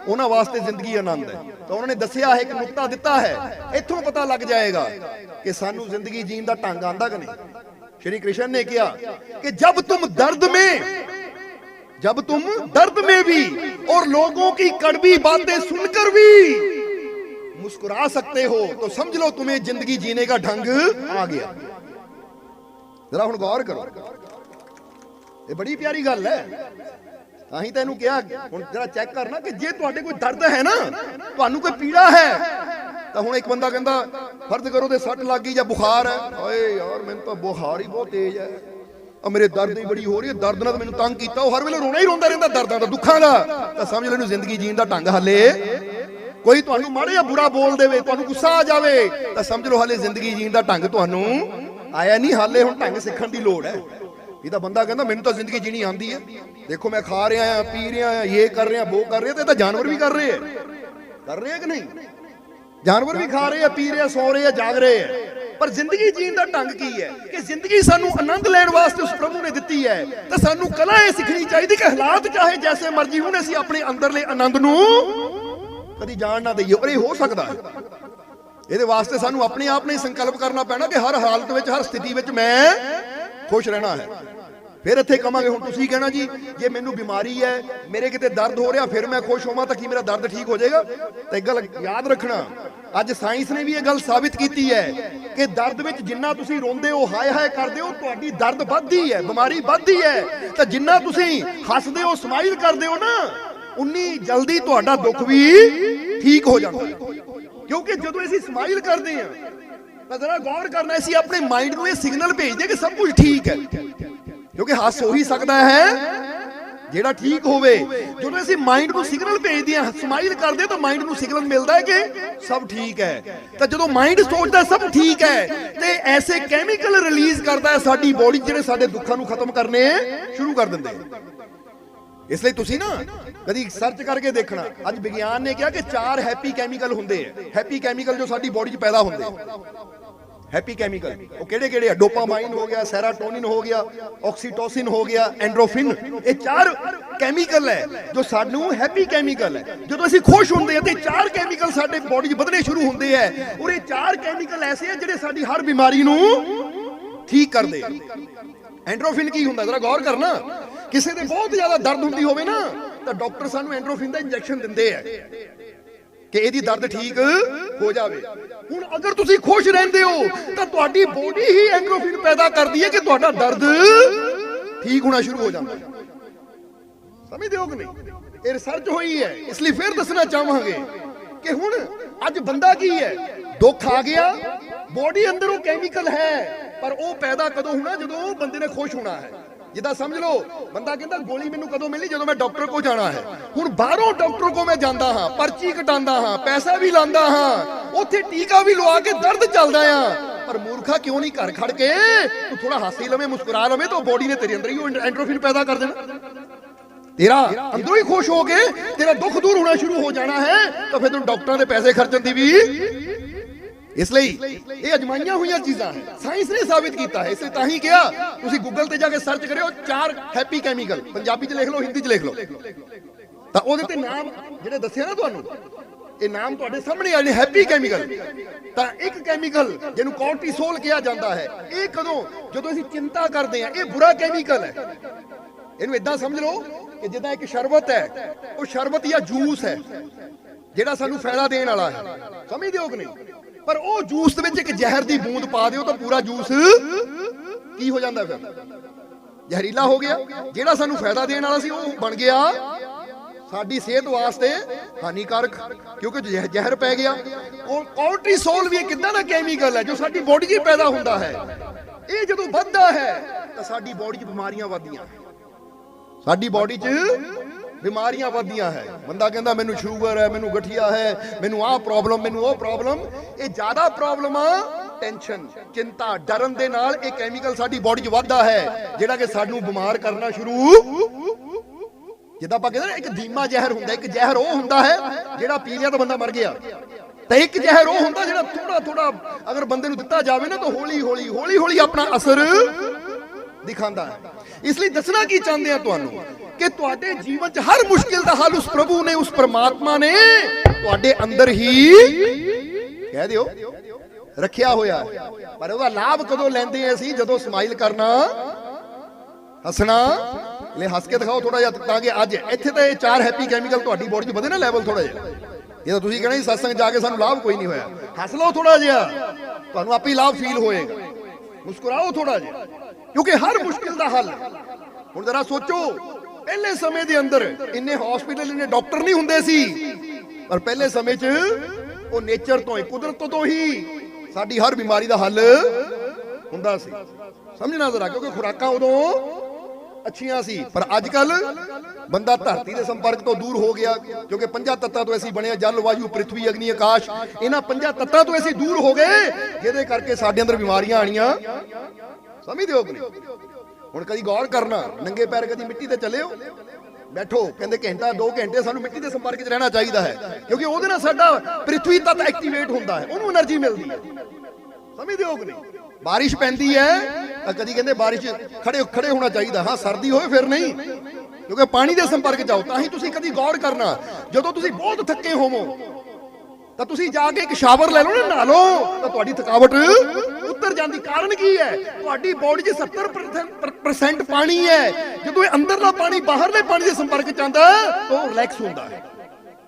ਉਹਨਾਂ ਵਾਸਤੇ ਜ਼ਿੰਦਗੀ ਆਨੰਦ ਹੈ। ਤਾਂ ਉਹਨਾਂ ਨੇ ਦੱਸਿਆ ਹੈ ਇੱਕ ਨੁਕਤਾ ਦਿੱਤਾ ਹੈ। ਇੱਥੋਂ ਪਤਾ ਲੱਗ ਜਾਏਗਾ ਕਿ ਸਾਨੂੰ ਜ਼ਿੰਦਗੀ ਜੀਣ ਦਾ ਢੰਗ ਆਂਦਾ ਕਿ ਨਹੀਂ। ਸ਼੍ਰੀ ਕ੍ਰਿਸ਼ਨ ਨੇ ਕਿਹਾ ਕਿ ਜਬ ਤੁਮ ਦਰਦ में जब तुम दर्द में भी और लोगों की कड़वी बातें सुनकर भी मुस्कुरा सकते हो तो समझ लो तुम्हें जिंदगी जीने का ढंग आ गया जरा ਹੁਣ ਗੌਰ ਕਰੋ ਇਹ ਬੜੀ ਪਿਆਰੀ ਗੱਲ ਹੈ ਤਾਂ ਹੀ ਤੈਨੂੰ ਕਿਹਾ ਹੁਣ ਜਰਾ ਚੈੱਕ ਕਰਨਾ ਕਿ ਜੇ ਤੁਹਾਡੇ ਕੋਈ ਦਰਦ ਹੈ ਨਾ ਤੁਹਾਨੂੰ ਕੋਈ ਪੀੜਾ ਹੈ ਤਾਂ ਹੁਣ ਇੱਕ ਬੰਦਾ ਕਹਿੰਦਾ ਫਰਜ਼ ਕਰੋ ਤੇ ਸੱਟ ਲੱਗ ਗਈ ਜਾਂ ਬੁਖਾਰ ਹੈ ਓਏ ਯਾਰ ਮੈਨੂੰ ਤਾਂ ਬੁਖਾਰ ਹੀ ਬਹੁਤ ਤੇਜ਼ ਹੈ ਆ ਮੇਰੇ ਦਰਦ ਹੀ ਬੜੀ ਹੋ ਰਹੀ ਹੈ, ਦਰਦ ਨਾਲ ਮੈਨੂੰ ਤੰਗ ਕੀਤਾ। ਉਹ ਹਰ ਵੇਲੇ ਰੋਣਾ ਹੀ ਰੋਂਦਾ ਰਹਿੰਦਾ ਦਰਦਾਂ ਦਾ, ਦੁੱਖਾਂ ਦਾ। ਤਾਂ ਸਮਝ ਲੈ ਇਹਨੂੰ ਜ਼ਿੰਦਗੀ ਜੀਣ ਦਾ ਢੰਗ ਹੱਲੇ। ਕੋਈ ਤੁਹਾਨੂੰ ਮਾੜਾ ਜਿਹਾ ਬੁਰਾ ਬੋਲ ਦੇਵੇ, ਤੁਹਾਨੂੰ ਗੁੱਸਾ ਆ ਜਾਵੇ, ਤਾਂ ਸਮਝ ਲਓ ਹਾਲੇ ਜ਼ਿੰਦਗੀ ਜੀਣ ਦਾ ਢੰਗ ਤੁਹਾਨੂੰ ਆਇਆ ਨਹੀਂ, ਹਾਲੇ ਹੁਣ ਢੰਗ ਸਿੱਖਣ ਦੀ ਲੋੜ ਹੈ। ਇਹ ਤਾਂ ਬੰਦਾ ਕਹਿੰਦਾ, ਮੈਨੂੰ ਤਾਂ ਜ਼ਿੰਦਗੀ ਜੀਣੀ ਆਂਦੀ ਹੈ। ਦੇਖੋ ਮੈਂ ਖਾ ਰਿਹਾ ਆ ਪੀ ਰਿਹਾ ਆ ਇਹ ਕਰ ਰਿਹਾ ਉਹ ਕਰ ਰਿਹਾ, ਤੇ ਇਹ ਤਾਂ ਜਾਨਵਰ ਵੀ ਕਰ ਰਹੇ ਆ ਕਰ ਰਹੇ ਆ ਕਿ ਨਹੀਂ? ਜਾਨਵਰ ਵੀ ਖਾ ਰਹੇ ਆ, ਪੀ ਰਹੇ ਆ, ਸੌ ਰਹੇ ਆ, ਜਾਗ ਰਹੇ ਆ। ਪਰ ਜ਼ਿੰਦਗੀ ਜੀਣ ਦਾ ਢੰਗ ਕੀ ਹੈ? ਕਿ ਜ਼ਿੰਦਗੀ ਸਾਨੂੰ ਆਨੰਦ ਲੈਣ ਵਾਸਤੇ ਉਸ ਪ੍ਰਭੂ ਨੇ ਦਿੱਤੀ ਹੈ, ਤਾਂ ਸਾਨੂੰ ਕਲਾ ਇਹ ਸਿੱਖਣੀ ਚਾਹੀਦੀ ਕਿ ਹਾਲਾਤ ਚਾਹੇ ਜੈਸੇ ਮਰਜ਼ੀ ਹੋਣ, ਅਸੀਂ ਆਪਣੇ ਅੰਦਰਲੇ ਆਨੰਦ ਨੂੰ ਕਦੀ ਜਾਣ ਨਾ ਦਈਏ ਔਰ ਇਹ ਹੋ ਸਕਦਾ ਹੈ। ਇਹਦੇ ਵਾਸਤੇ ਸਾਨੂੰ ਆਪਣੇ ਆਪ ਨੇ ਸੰਕਲਪ ਕਰਨਾ ਪੈਣਾ ਕਿ ਹਰ ਹਾਲਤ ਵਿੱਚ, ਹਰ ਸਥਿਤੀ ਵਿੱਚ ਮੈਂ ਖੁਸ਼ ਰਹਿਣਾ ਹੈ। ਫਿਰ ਇੱਥੇ ਕਵਾਂਗੇ, ਹੁਣ ਤੁਸੀਂ ਕਹਿਣਾ ਜੀ, ਜੇ ਮੈਨੂੰ ਬਿਮਾਰੀ ਹੈ, ਮੇਰੇ ਕਿਤੇ ਦਰਦ ਹੋ ਰਿਹਾ, ਫਿਰ ਮੈਂ ਖੁਸ਼ ਹੋਵਾਂ, ਤਾਂ ਕੀ ਮੇਰਾ ਦਰਦ ਠੀਕ ਹੋ ਜਾਏਗਾ? ਤਾਂ ਗੱਲ ਯਾਦ ਰੱਖਣਾ, ਅੱਜ ਸਾਇੰਸ ਨੇ ਵੀ ਇਹ ਗੱਲ ਸਾਬਿਤ ਕੀਤੀ ਹੈ ਕਿ ਦਰਦ ਵਿੱਚ ਜਿੰਨਾ ਤੁਸੀਂ ਰੋਂਦੇ ਹੋ, ਹਾਏ ਹਾਏ ਕਰਦੇ ਹੋ, ਤੁਹਾਡੀ ਦਰਦ ਵੱਧਦੀ ਹੈ, ਬਿਮਾਰੀ ਵੱਧਦੀ ਹੈ। ਤਾਂ ਜਿੰਨਾ ਤੁਸੀਂ ਹੱਸਦੇ ਹੋ, ਸਮਾਈਲ ਕਰਦੇ ਹੋ ਨਾ, ਉਨੀ ਜਲਦੀ ਤੁਹਾਡਾ ਦੁੱਖ ਵੀ ਠੀਕ ਹੋ ਜਾਂਦਾ ਕਿਉਂਕਿ ਜਦੋਂ ਅਸੀਂ ਸਮਾਈਲ ਕਰਦੇ ਹਾਂ, ਤਾਂ ਜ਼ਰਾ ਗੌਰ ਕਰਨਾ, ਅਸੀਂ ਆਪਣੇ ਮਾਈਂਡ ਨੂੰ ਇਹ ਸਿਗਨਲ ਭੇਜਦੇ ਕਿ ਸਭ ਕੁਝ ਠੀਕ ਹੈ। ਕਿਉਂਕਿ ਹੱਸ ਹੋ ਸਕਦਾ ਹੈ। ਜਿਹੜਾ ਠੀਕ ਹੋਵੇ। ਜਦੋਂ ਅਸੀਂ ਮਾਈਂਡ ਨੂੰ ਸਿਗਨਲ ਭੇਜਦੇ ਹਾਂ ਸਮਾਈਲ ਕਰਦੇ ਤਾਂ ਮਾਈਂਡ ਨੂੰ ਸਿਗਨਲ ਮਿਲਦਾ ਹੈ ਕਿ ਸਭ ਠੀਕ ਹੈ। ਤਾਂ ਜਦੋਂ ਮਾਈਂਡ ਸੋਚਦਾ ਸਭ ਠੀਕ ਹੈ, ਤੇ ਐਸੇ ਕੈਮੀਕਲ ਰਿਲੀਜ਼ ਕਰਦਾ ਹੈ ਸਾਡੀ ਬੋਡੀ ਜਿਹੜੇ ਸਾਡੇ ਦੁੱਖਾਂ ਨੂੰ ਖਤਮ ਕਰਨੇ ਸ਼ੁਰੂ ਕਰ ਦਿੰਦੇ। ਇਸ ਲਈ ਤੁਸੀਂ ਨਾ ਕਦੀ ਸਰਚ ਕਰਕੇ ਦੇਖਣਾ। ਅੱਜ ਵਿਗਿਆਨ ਨੇ ਕਿਹਾ ਕਿ ਚਾਰ ਹੈਪੀ ਕੈਮੀਕਲ ਹੁੰਦੇ ਆ। ਹੈਪੀ ਕੈਮੀਕਲ ਜੋ ਸਾਡੀ ਬੋਡੀ 'ਚ ਪੈਦਾ ਹੁੰਦੇ ਹੈਪੀ ਕੈਮੀਕਲ ਉਹ ਕਿਹੜੇ ਕਿਹੜੇ ਆ? ਡੋਪਾਮਾਈਨ ਹੋ ਗਿਆ ਸੈਰਾਟੋਨਿਨ ਹੋ ਗਿਆ ਆਕਸੀਟੋਸਿਨ ਹੋ ਗਿਆ ਐਂਡਰੋਫਿਨ ਇਹ ਚਾਰ ਕੈਮੀਕਲ ਹੈ ਜੋ ਸਾਨੂੰ ਹੈਪੀ ਕੈਮੀਕਲ ਹੈ। ਜਦੋਂ ਅਸੀਂ ਖੁਸ਼ ਹੁੰਦੇ ਹਾਂ ਤੇ ਚਾਰ ਕੈਮੀਕਲ ਸਾਡੇ ਬੋਡੀ 'ਚ ਵਧਣੇ ਸ਼ੁਰੂ ਹੁੰਦੇ ਆ ਔਰ ਇਹ ਚਾਰ ਕੈਮੀਕਲ ਐਸੇ ਆ ਜਿਹੜੇ ਸਾਡੀ ਹਰ ਬਿਮਾਰੀ ਨੂੰ ਠੀਕ ਕਰਦੇ। ਆ ਐਂਡਰੋਫਿਨ ਕੀ ਹੁੰਦਾ? ਜਰਾ ਗੌਰ ਕਰਨਾ। ਕਿਸੇ ਦੇ ਬਹੁਤ ਜ਼ਿਆਦਾ ਦਰਦ ਹੁੰਦੀ ਹੋਵੇ ਨਾ, ਤਾਂ ਡਾਕਟਰ ਸਾਨੂੰ ਐਂਡਰੋਫਿਨ ਦਾ ਇੰਜੈਕਸ਼ਨ ਦਿੰਦੇ ਆ ਕਿ ਇਹਦੀ ਦਰਦ ਠੀਕ ਹੋ ਜਾਵੇ। ਹੁਣ ਅਗਰ ਤੁਸੀਂ ਖੁਸ਼ ਰਹਿੰਦੇ ਹੋ, ਤਾਂ ਤੁਹਾਡੀ ਬੋਡੀ ਹੀ ਐਂਡਰੋਫਿਨ ਪੈਦਾ ਕਰਦੀ ਹੈ ਕਿ ਤੁਹਾਡਾ ਦਰਦ ਠੀਕ ਹੋਣਾ ਸ਼ੁਰੂ ਹੋ ਜਾਂਦਾ। ਹੈ ਸਮਝਦੇ ਹੋ ਕਿ ਨਹੀਂ? ਇਹ ਰਿਸਰਚ ਹੋਈ ਹੈ, ਇਸ ਲਈ ਫਿਰ ਦੱਸਣਾ ਚਾਹਾਂਗੇ ਕਿ ਹੁਣ ਅੱਜ ਬੰਦਾ ਕੀ ਹੈ? ਦੁੱਖ ਆ ਗਿਆ ਬੋਡੀ ਅੰਦਰ ਉਹ ਕੈਮੀਕਲ ਹੈ, ਪਰ ਉਹ ਪੈਦਾ ਕਦੋਂ ਹੋਣਾ? ਜਦੋਂ ਬੰਦੇ ਨੇ ਖੁਸ਼ ਹੋਣਾ ਹੈ। ਜਿੱਦਾਂ ਸਮਝ ਲਓ, ਬੰਦਾ ਕਹਿੰਦਾ ਗੋਲੀ ਮੈਨੂੰ ਕਦੋਂ ਮਿਲਣੀ ਜਦੋਂ ਮੈਂ ਡਾਕਟਰ ਕੋਲ ਜਾਣਾ ਹੈ। ਹੁਣ ਬਾਹਰੋਂ ਡਾਕਟਰ ਕੋਲ ਮੈਂ ਜਾਂਦਾ ਹਾਂ, ਪਰਚੀ ਕਟਾਉਂਦਾ ਹਾਂ, ਪੈਸਾ ਵੀ ਲਾਂਦਾ ਹਾਂ, ਉੱਥੇ ਟੀਕਾ ਵੀ ਲਵਾ ਕੇ ਦਰਦ ਚੱਲਦਾ ਆ। ਪਰ ਮੂਰਖਾ ਕਿਉਂ ਨਹੀਂ ਘਰ ਖੜ ਕੇ ਤੂੰ ਥੋੜਾ ਹਾਸੀ ਲਵੇਂ, ਮੁਸਕਰਾ ਲਵੇਂ ਤਾਂ ਬੋਡੀ ਨੇ ਤੇਰੇ ਅੰਦਰ ਹੀ ਉਹ ਐਂਡਰੋਫਿਨ ਪੈਦਾ ਕਰ ਦੇਣਾ। ਤੇਰਾ ਅੰਦਰੋਂ ਹੀ ਖੁਸ਼ ਹੋ ਕੇ ਤੇਰਾ ਦੁੱਖ ਦੂਰ ਹੋਣਾ ਸ਼ੁਰੂ ਹੋ ਜਾਣਾ ਹੈ, ਤਾਂ ਫਿਰ ਤੈਨੂੰ ਡਾਕਟਰਾਂ ਦੇ ਪੈਸੇ ਖਰਚਣ ਦੀ ਵੀ ਇਸ ਲਈ ਇਹ ਅਜਮਾਈਆਂ ਹੋਈਆਂ ਚੀਜ਼ਾਂ ਹੈ ਸਾਇੰਸ ਨੇ ਸਾਬਿਤ ਕੀਤਾ ਹੈ। ਇਸ ਲਈ ਤਾਂ ਹੀ ਕਿਹਾ, ਤੁਸੀਂ ਗੂਗਲ ਤੇ ਜਾ ਕੇ ਸਰਚ ਕਰਿਓ, ਚਾਰ ਹੈਪੀ ਕੈਮੀਕਲ ਪੰਜਾਬੀ 'ਚ ਲਿਖ ਲਓ, ਹਿੰਦੀ 'ਚ ਲਿਖ ਲਓ। ਤਾਂ ਉਹਦੇ ਤੇ ਨਾਮ ਜਿਹੜੇ ਦੱਸਿਆ ਨਾ ਤੁਹਾਨੂੰ, ਇਹ ਨਾਮ ਤੁਹਾਡੇ ਸਾਹਮਣੇ ਆਏ ਹੈਪੀ ਕੈਮੀਕਲ ਤਾਂ ਇੱਕ ਕੈਮੀਕਲ ਜਿਹਨੂੰ ਕੋਰਟੀਸੋਲ ਕਿਹਾ ਜਾਂਦਾ ਹੈ, ਇਹ ਕਦੋਂ? ਜਦੋਂ ਅਸੀਂ ਚਿੰਤਾ ਕਰਦੇ ਹਾਂ, ਇਹ ਬੁਰਾ ਕੈਮੀਕਲ ਹੈ। ਇਹਨੂੰ ਇਦਾਂ ਸਮਝ ਲਓ ਕਿ ਜਿੱਦਾਂ ਇੱਕ ਸ਼ਰਬਤ ਹੈ, ਉਹ ਸ਼ਰਬਤ ਜਾਂ ਜੂਸ ਹੈ, ਜਿਹੜਾ ਸਾਨੂੰ ਫਾਇਦਾ ਦੇਣ ਵਾਲਾ ਹੈ। ਸਮਝਦੇ ਹੋ ਕਿ ਨਹੀਂ? ਪਰ ਉਹ ਜੂਸ ਦੇ ਵਿੱਚ ਇੱਕ ਜ਼ਹਿਰ ਦੀ ਬੂੰਦ ਪਾ ਦਿਓ ਤਾਂ ਪੂਰਾ ਜੂਸ ਕੀ ਹੋ ਜਾਂਦਾ ਫਿਰ? ਜ਼ਹਿਰੀਲਾ ਹੋ ਗਿਆ। ਜਿਹੜਾ ਸਾਨੂੰ ਫਾਇਦਾ ਦੇਣ ਵਾਲਾ ਸੀ ਉਹ ਬਣ ਗਿਆ। ਸਾਡੀ ਸਿਹਤ ਵਾਸਤੇ ਹਾਨੀਕਾਰਕ, ਕਿਉਂਕਿ ਜ਼ਹਿਰ ਪੈ ਗਿਆ। ਉਹ ਕੋਰਟੀਸੋਲ ਵੀ ਇੱਕ ਕਿੱਦਾਂ ਦਾ ਕੈਮੀਕਲ ਹੈ ਜੋ ਸਾਡੀ ਬੋਡੀ 'ਚ ਪੈਦਾ ਹੁੰਦਾ ਹੈ। ਇਹ ਜਦੋਂ ਵੱਧਦਾ ਹੈ ਤਾਂ ਸਾਡੀ ਬੋਡੀ 'ਚ ਬਿਮਾਰੀਆਂ ਵੱਧਦੀਆਂ। ਸਾਡੀ ਬੋਡੀ 'ਚ ਬਿਮਾਰੀਆਂ ਵੱਧਦੀਆਂ ਹੈ। ਬੰਦਾ ਕਹਿੰਦਾ, ਮੈਨੂੰ ਸ਼ੂਗਰ ਹੈ, ਮੈਨੂੰ ਗਠੀਆ ਹੈ, ਮੈਨੂੰ ਆਹ ਪ੍ਰੋਬਲਮ ਮੈਨੂੰ ਉਹ ਪ੍ਰੋਬਲਮ ਇਹ ਜ਼ਿਆਦਾ ਪ੍ਰੋਬਲਮ ਟੈਨਸ਼ਨ ਚਿੰਤਾ, ਡਰਨ ਦੇ ਨਾਲ ਇਹ ਕੈਮੀਕਲ ਸਾਡੀ ਬੋਡੀ 'ਚ ਵੱਧਦਾ ਹੈ, ਜਿਹੜਾ ਕਿ ਸਾਨੂੰ ਬਿਮਾਰ ਕਰਨਾ ਸ਼ੁਰੂ ਜਿੱਦਾਂ ਆਪਾਂ ਕਹਿੰਦੇ ਇੱਕ ਧੀਮਾ ਜ਼ਹਿਰ ਹੁੰਦਾ, ਇੱਕ ਜ਼ਹਿਰ ਉਹ ਹੁੰਦਾ ਹੈ ਜਿਹੜਾ ਪੀ ਲਿਆ ਤਾਂ ਬੰਦਾ ਮਰ ਗਿਆ। ਤੇ ਇੱਕ ਜ਼ਹਿਰ ਉਹ ਹੁੰਦਾ ਜਿਹੜਾ ਥੋੜਾ ਥੋੜਾ ਅਗਰ ਬੰਦੇ ਨੂੰ ਦਿੱਤਾ ਜਾਵੇ ਨਾ, ਤਾਂ ਹੌਲੀ ਹੌਲੀ ਹੌਲੀ ਹੌਲੀ ਆਪਣਾ ਅਸਰ ਦਿਖਾਉਂਦਾ ਹੈ। ਇਸ ਲਈ ਦੱਸਣਾ ਕੀ ਚਾਹੁੰਦੇ ਆ ਤੁਹਾਨੂੰ? ਕਿ ਤੁਹਾਡੇ ਜੀਵਨ 'ਚ ਹਰ ਮੁਸ਼ਕਿਲ ਦਾ ਹੱਲ ਉਸ ਪ੍ਰਭੂ ਨੇ, ਉਸ ਪ੍ਰਮਾਤਮਾ ਨੇ ਤੁਹਾਡੇ ਅੰਦਰ ਹੀ ਕਹਿ ਦਿਓ, ਰੱਖਿਆ ਹੋਇਆ ਪਰ ਉਹਦਾ ਲਾਭ ਕਦੋਂ ਲੈਂਦੇ ਆ ਅਸੀਂ? ਜਦੋਂ ਸਮਾਈਲ ਕਰਨਾ, ਹੱਸਣਾ, ਲੈ ਹੱਸ ਕੇ ਦਿਖਾਓ ਥੋੜਾ ਜਿਹਾ, ਤਾਂ ਕਿ ਅੱਜ ਇੱਥੇ ਤਾਂ ਇਹ ਚਾਰ ਹੈਪੀ ਕੈਮੀਕਲ ਤੁਹਾਡੀ ਬੋਡੀ 'ਚ ਵਧੇ ਨਾ ਲੈਵਲ ਥੋੜਾ ਜਿਹਾ। ਇਹ ਤਾਂ ਤੁਸੀਂ ਕਹਿਣਾ ਸਤਸੰਗ ਜਾ ਕੇ ਸਾਨੂੰ ਲਾਭ ਕੋਈ ਨਹੀਂ ਹੋਇਆ। ਹੱਸ ਲਓ ਥੋੜਾ ਜਿਹਾ, ਤੁਹਾਨੂੰ ਆਪੇ ਹੀ ਲਾਭ ਫੀਲ ਹੋਏਗਾ। ਮੁਸਕਰਾਓ ਥੋੜਾ ਜਿਹਾ, ਕਿਉਂਕਿ ਹਰ ਮੁਸ਼ਕਿਲ ਦਾ ਹੱਲ। ਹੁਣ ਜਰਾ ਸੋਚੋ ਪਹਿਲੇ ਸਮੇਂ ਦੇ ਅੰਦਰ ਇੰਨੇ ਹਸਪੀਟਲ ਇੰਨੇ ਡਾਕਟਰ ਨਹੀਂ ਹੁੰਦੇ ਸੀ। ਪਰ ਪਹਿਲੇ ਸਮੇਂ 'ਚ ਉਹ ਨੇਚਰ ਤੋਂ ਹੀ, ਕੁਦਰਤ ਤੋਂ ਹੀ ਸਾਡੀ ਹਰ ਬਿਮਾਰੀ ਦਾ ਹੱਲ ਹੁੰਦਾ ਸੀ। ਸਮਝਣਾ ਜ਼ਰਾ, ਕਿਉਂਕਿ ਖੁਰਾਕਾਂ ਉਦੋਂ ਅੱਛੀਆਂ ਸੀ। ਪਰ ਅੱਜ ਕੱਲ ਬੰਦਾ ਧਰਤੀ ਦੇ ਸੰਪਰਕ ਤੋਂ ਦੂਰ ਹੋ ਗਿਆ, ਕਿਉਂਕਿ ਪੰਜਾਂ ਤੱਤਾਂ ਤੋਂ ਅਸੀਂ ਬਣਿਆ ਜਲ, ਵਾਯੂ, ਪ੍ਰਿਥਵੀ, ਅਗਨੀ, ਆਕਾਸ਼। ਇਹਨਾਂ ਪੰਜਾਂ ਤੱਤਾਂ ਤੋਂ ਅਸੀਂ ਦੂਰ ਹੋ ਗਏ, ਜਿਹਦੇ ਕਰਕੇ ਸਾਡੇ ਅੰਦਰ ਬਿਮਾਰੀਆਂ ਆਣੀਆਂ। ਸਮਝਦੇ ਹੋ ਕਿ ਹੁਣ ਕਦੀ ਗੌਰ ਕਰਨਾ, ਨੰਗੇ ਪੈਰ ਕਦੀ ਮਿੱਟੀ ਤੇ ਚੱਲਿਓ। ਬੈਠੋ, ਕਹਿੰਦੇ ਘੰਟਾ 2 ਘੰਟੇ ਸਾਨੂੰ ਮਿੱਟੀ ਦੇ ਸੰਪਰਕ 'ਚ ਰਹਿਣਾ ਚਾਹੀਦਾ ਹੈ। ਕਿਉਂਕਿ ਉਹਦੇ ਨਾਲ ਸਾਡਾ ਪ੍ਰithvi ਤੱਤ ਐਕਟੀਵੇਟ ਹੁੰਦਾ ਹੈ, ਉਹਨੂੰ એનર્ਜੀ ਮਿਲਦੀ ਹੈ। ਸਮਝਦੇ ਹੋ ਕਿ ਨਹੀਂ? ਬਾਰਿਸ਼ ਪੈਂਦੀ ਹੈ, ਤਾਂ ਕਦੀ ਕਹਿੰਦੇ ਬਾਰਿਸ਼ ਖੜੇ ਖੜੇ ਹੋਣਾ ਚਾਹੀਦਾ। ਹਾਂ, ਸਰਦੀ ਹੋਵੇ ਫਿਰ ਨਹੀਂ। ਕਿਉਂਕਿ ਪਾਣੀ ਦੇ ਸੰਪਰਕ ਜਾਓ ਤਾਂ ਹੀ ਤੁਸੀਂ ਕਦੀ ਗੌਰ ਕਰਨਾ। ਜਦੋਂ ਤੁਸੀਂ ਬਹੁਤ ਥੱਕੇ ਹੋਵੋ, ਤਾਂ ਤੁਸੀਂ ਜਾ ਕੇ ਇੱਕ ਸ਼ਾਵਰ ਲੈ ਲਓ ਨਾ, ਨਹਾ ਲਓ। ਤਾਂ ਤੁਹਾਡੀ ਥਕਾਵਟ ਉੱਤਰ ਜਾਂਦੀ ਕਾਰਨ ਕੀ ਹੈ? ਤੁਹਾਡੀ ਬੋਡੀ 'ਚ 70% ਪਾਣੀ ਹੈ। ਜਦੋਂ ਇਹ ਅੰਦਰਲਾ ਪਾਣੀ ਬਾਹਰਲੇ ਪਾਣੀ ਦੇ ਸੰਪਰਕ 'ਚ ਆਉਂਦਾ ਤਾਂ ਰਿਲੈਕਸ ਹੁੰਦਾ ਹੈ।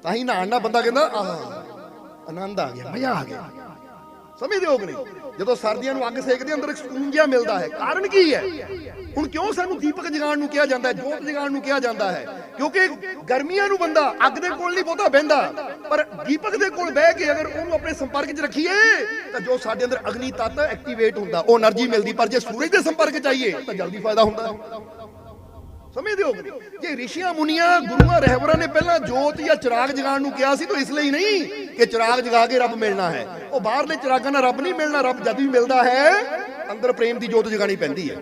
ਤਾਂ ਹੀ ਨਹਾਉਣ ਨਾਲ ਬੰਦਾ ਕਹਿੰਦਾ, ਆਹ, ਆਨੰਦ ਆ ਗਿਆ, ਮਜ਼ਾ ਆ ਗਿਆ। ਸਮਝਦੇ ਹੋ ਕਿ ਨਹੀਂ? ਜਦੋਂ ਸਰਦੀਆਂ ਨੂੰ ਅੱਗ ਸੇਕਦੇ ਅੰਦਰ ਇੱਕ ਸਕੂਨ ਜਿਹਾ ਮਿਲਦਾ ਹੈ। ਕਾਰਨ ਕੀ ਹੈ? ਹੁਣ ਕਿਉਂ ਸਾਨੂੰ ਦੀਪਕ ਜਗਾਣ ਨੂੰ ਕਿਹਾ ਜਾਂਦਾ ਹੈ? ਜੋਤ ਜਗਾਣ ਨੂੰ ਕਿਹਾ ਜਾਂਦਾ ਹੈ। ਕਿਉਂਕਿ ਗਰਮੀਆਂ ਨੂੰ ਬੰਦਾ ਅੱਗ ਦੇ ਕੋਲ ਨਹੀਂ ਬਹੁਤਾ ਬਹਿੰਦਾ। ਪਰ ਦੀਪਕ ਦੇ ਕੋਲ ਬਹਿ ਕੇ ਅਗਰ ਉਹਨੂੰ ਆਪਣੇ ਸੰਪਰਕ 'ਚ ਰੱਖੀਏ, ਤਾਂ ਜੋ ਸਾਡੇ ਅੰਦਰ ਅਗਨੀ ਤੱਤ ਐਕਟੀਵੇਟ ਹੁੰਦਾ। ਉਹ એનર્ਜੀ ਮਿਲਦੀ, ਪਰ ਜੇ ਸੂਰਜ ਦੇ ਸੰਪਰਕ 'ਚ ਆਈਏ, ਤਾਂ ਜਲਦੀ ਫਾਇਦਾ ਹੁੰਦਾ। ਸਮਝਦੇ ਹੋ ਕਿ ਜੇ ਰਿਸ਼ੀਆਂ, ਮੁਨੀਆਂ, ਗੁਰੂਆਂ, ਰਹਿਬਰਾਂ ਨੇ ਪਹਿਲਾਂ ਜੋਤ ਜਾਂ ਚਿਰਾਗ ਜਗਾਉਣ ਨੂੰ ਕਿਹਾ ਸੀ ਤਾਂ ਇਸ ਲਈ ਨਹੀਂ ਕਿ ਚਿਰਾਗ ਜਗਾ ਕੇ ਰੱਬ ਮਿਲਣਾ ਹੈ। ਉਹ ਬਾਹਰਲੇ ਚਿਰਾਗਾਂ ਨਾਲ ਰੱਬ ਨਹੀਂ ਮਿਲਣਾ, ਰੱਬ ਜਦ ਵੀ ਮਿਲਦਾ ਹੈ, ਅੰਦਰ ਪ੍ਰੇਮ ਦੀ ਜੋਤ ਜਗਾਣੀ ਪੈਂਦੀ ਹੈ।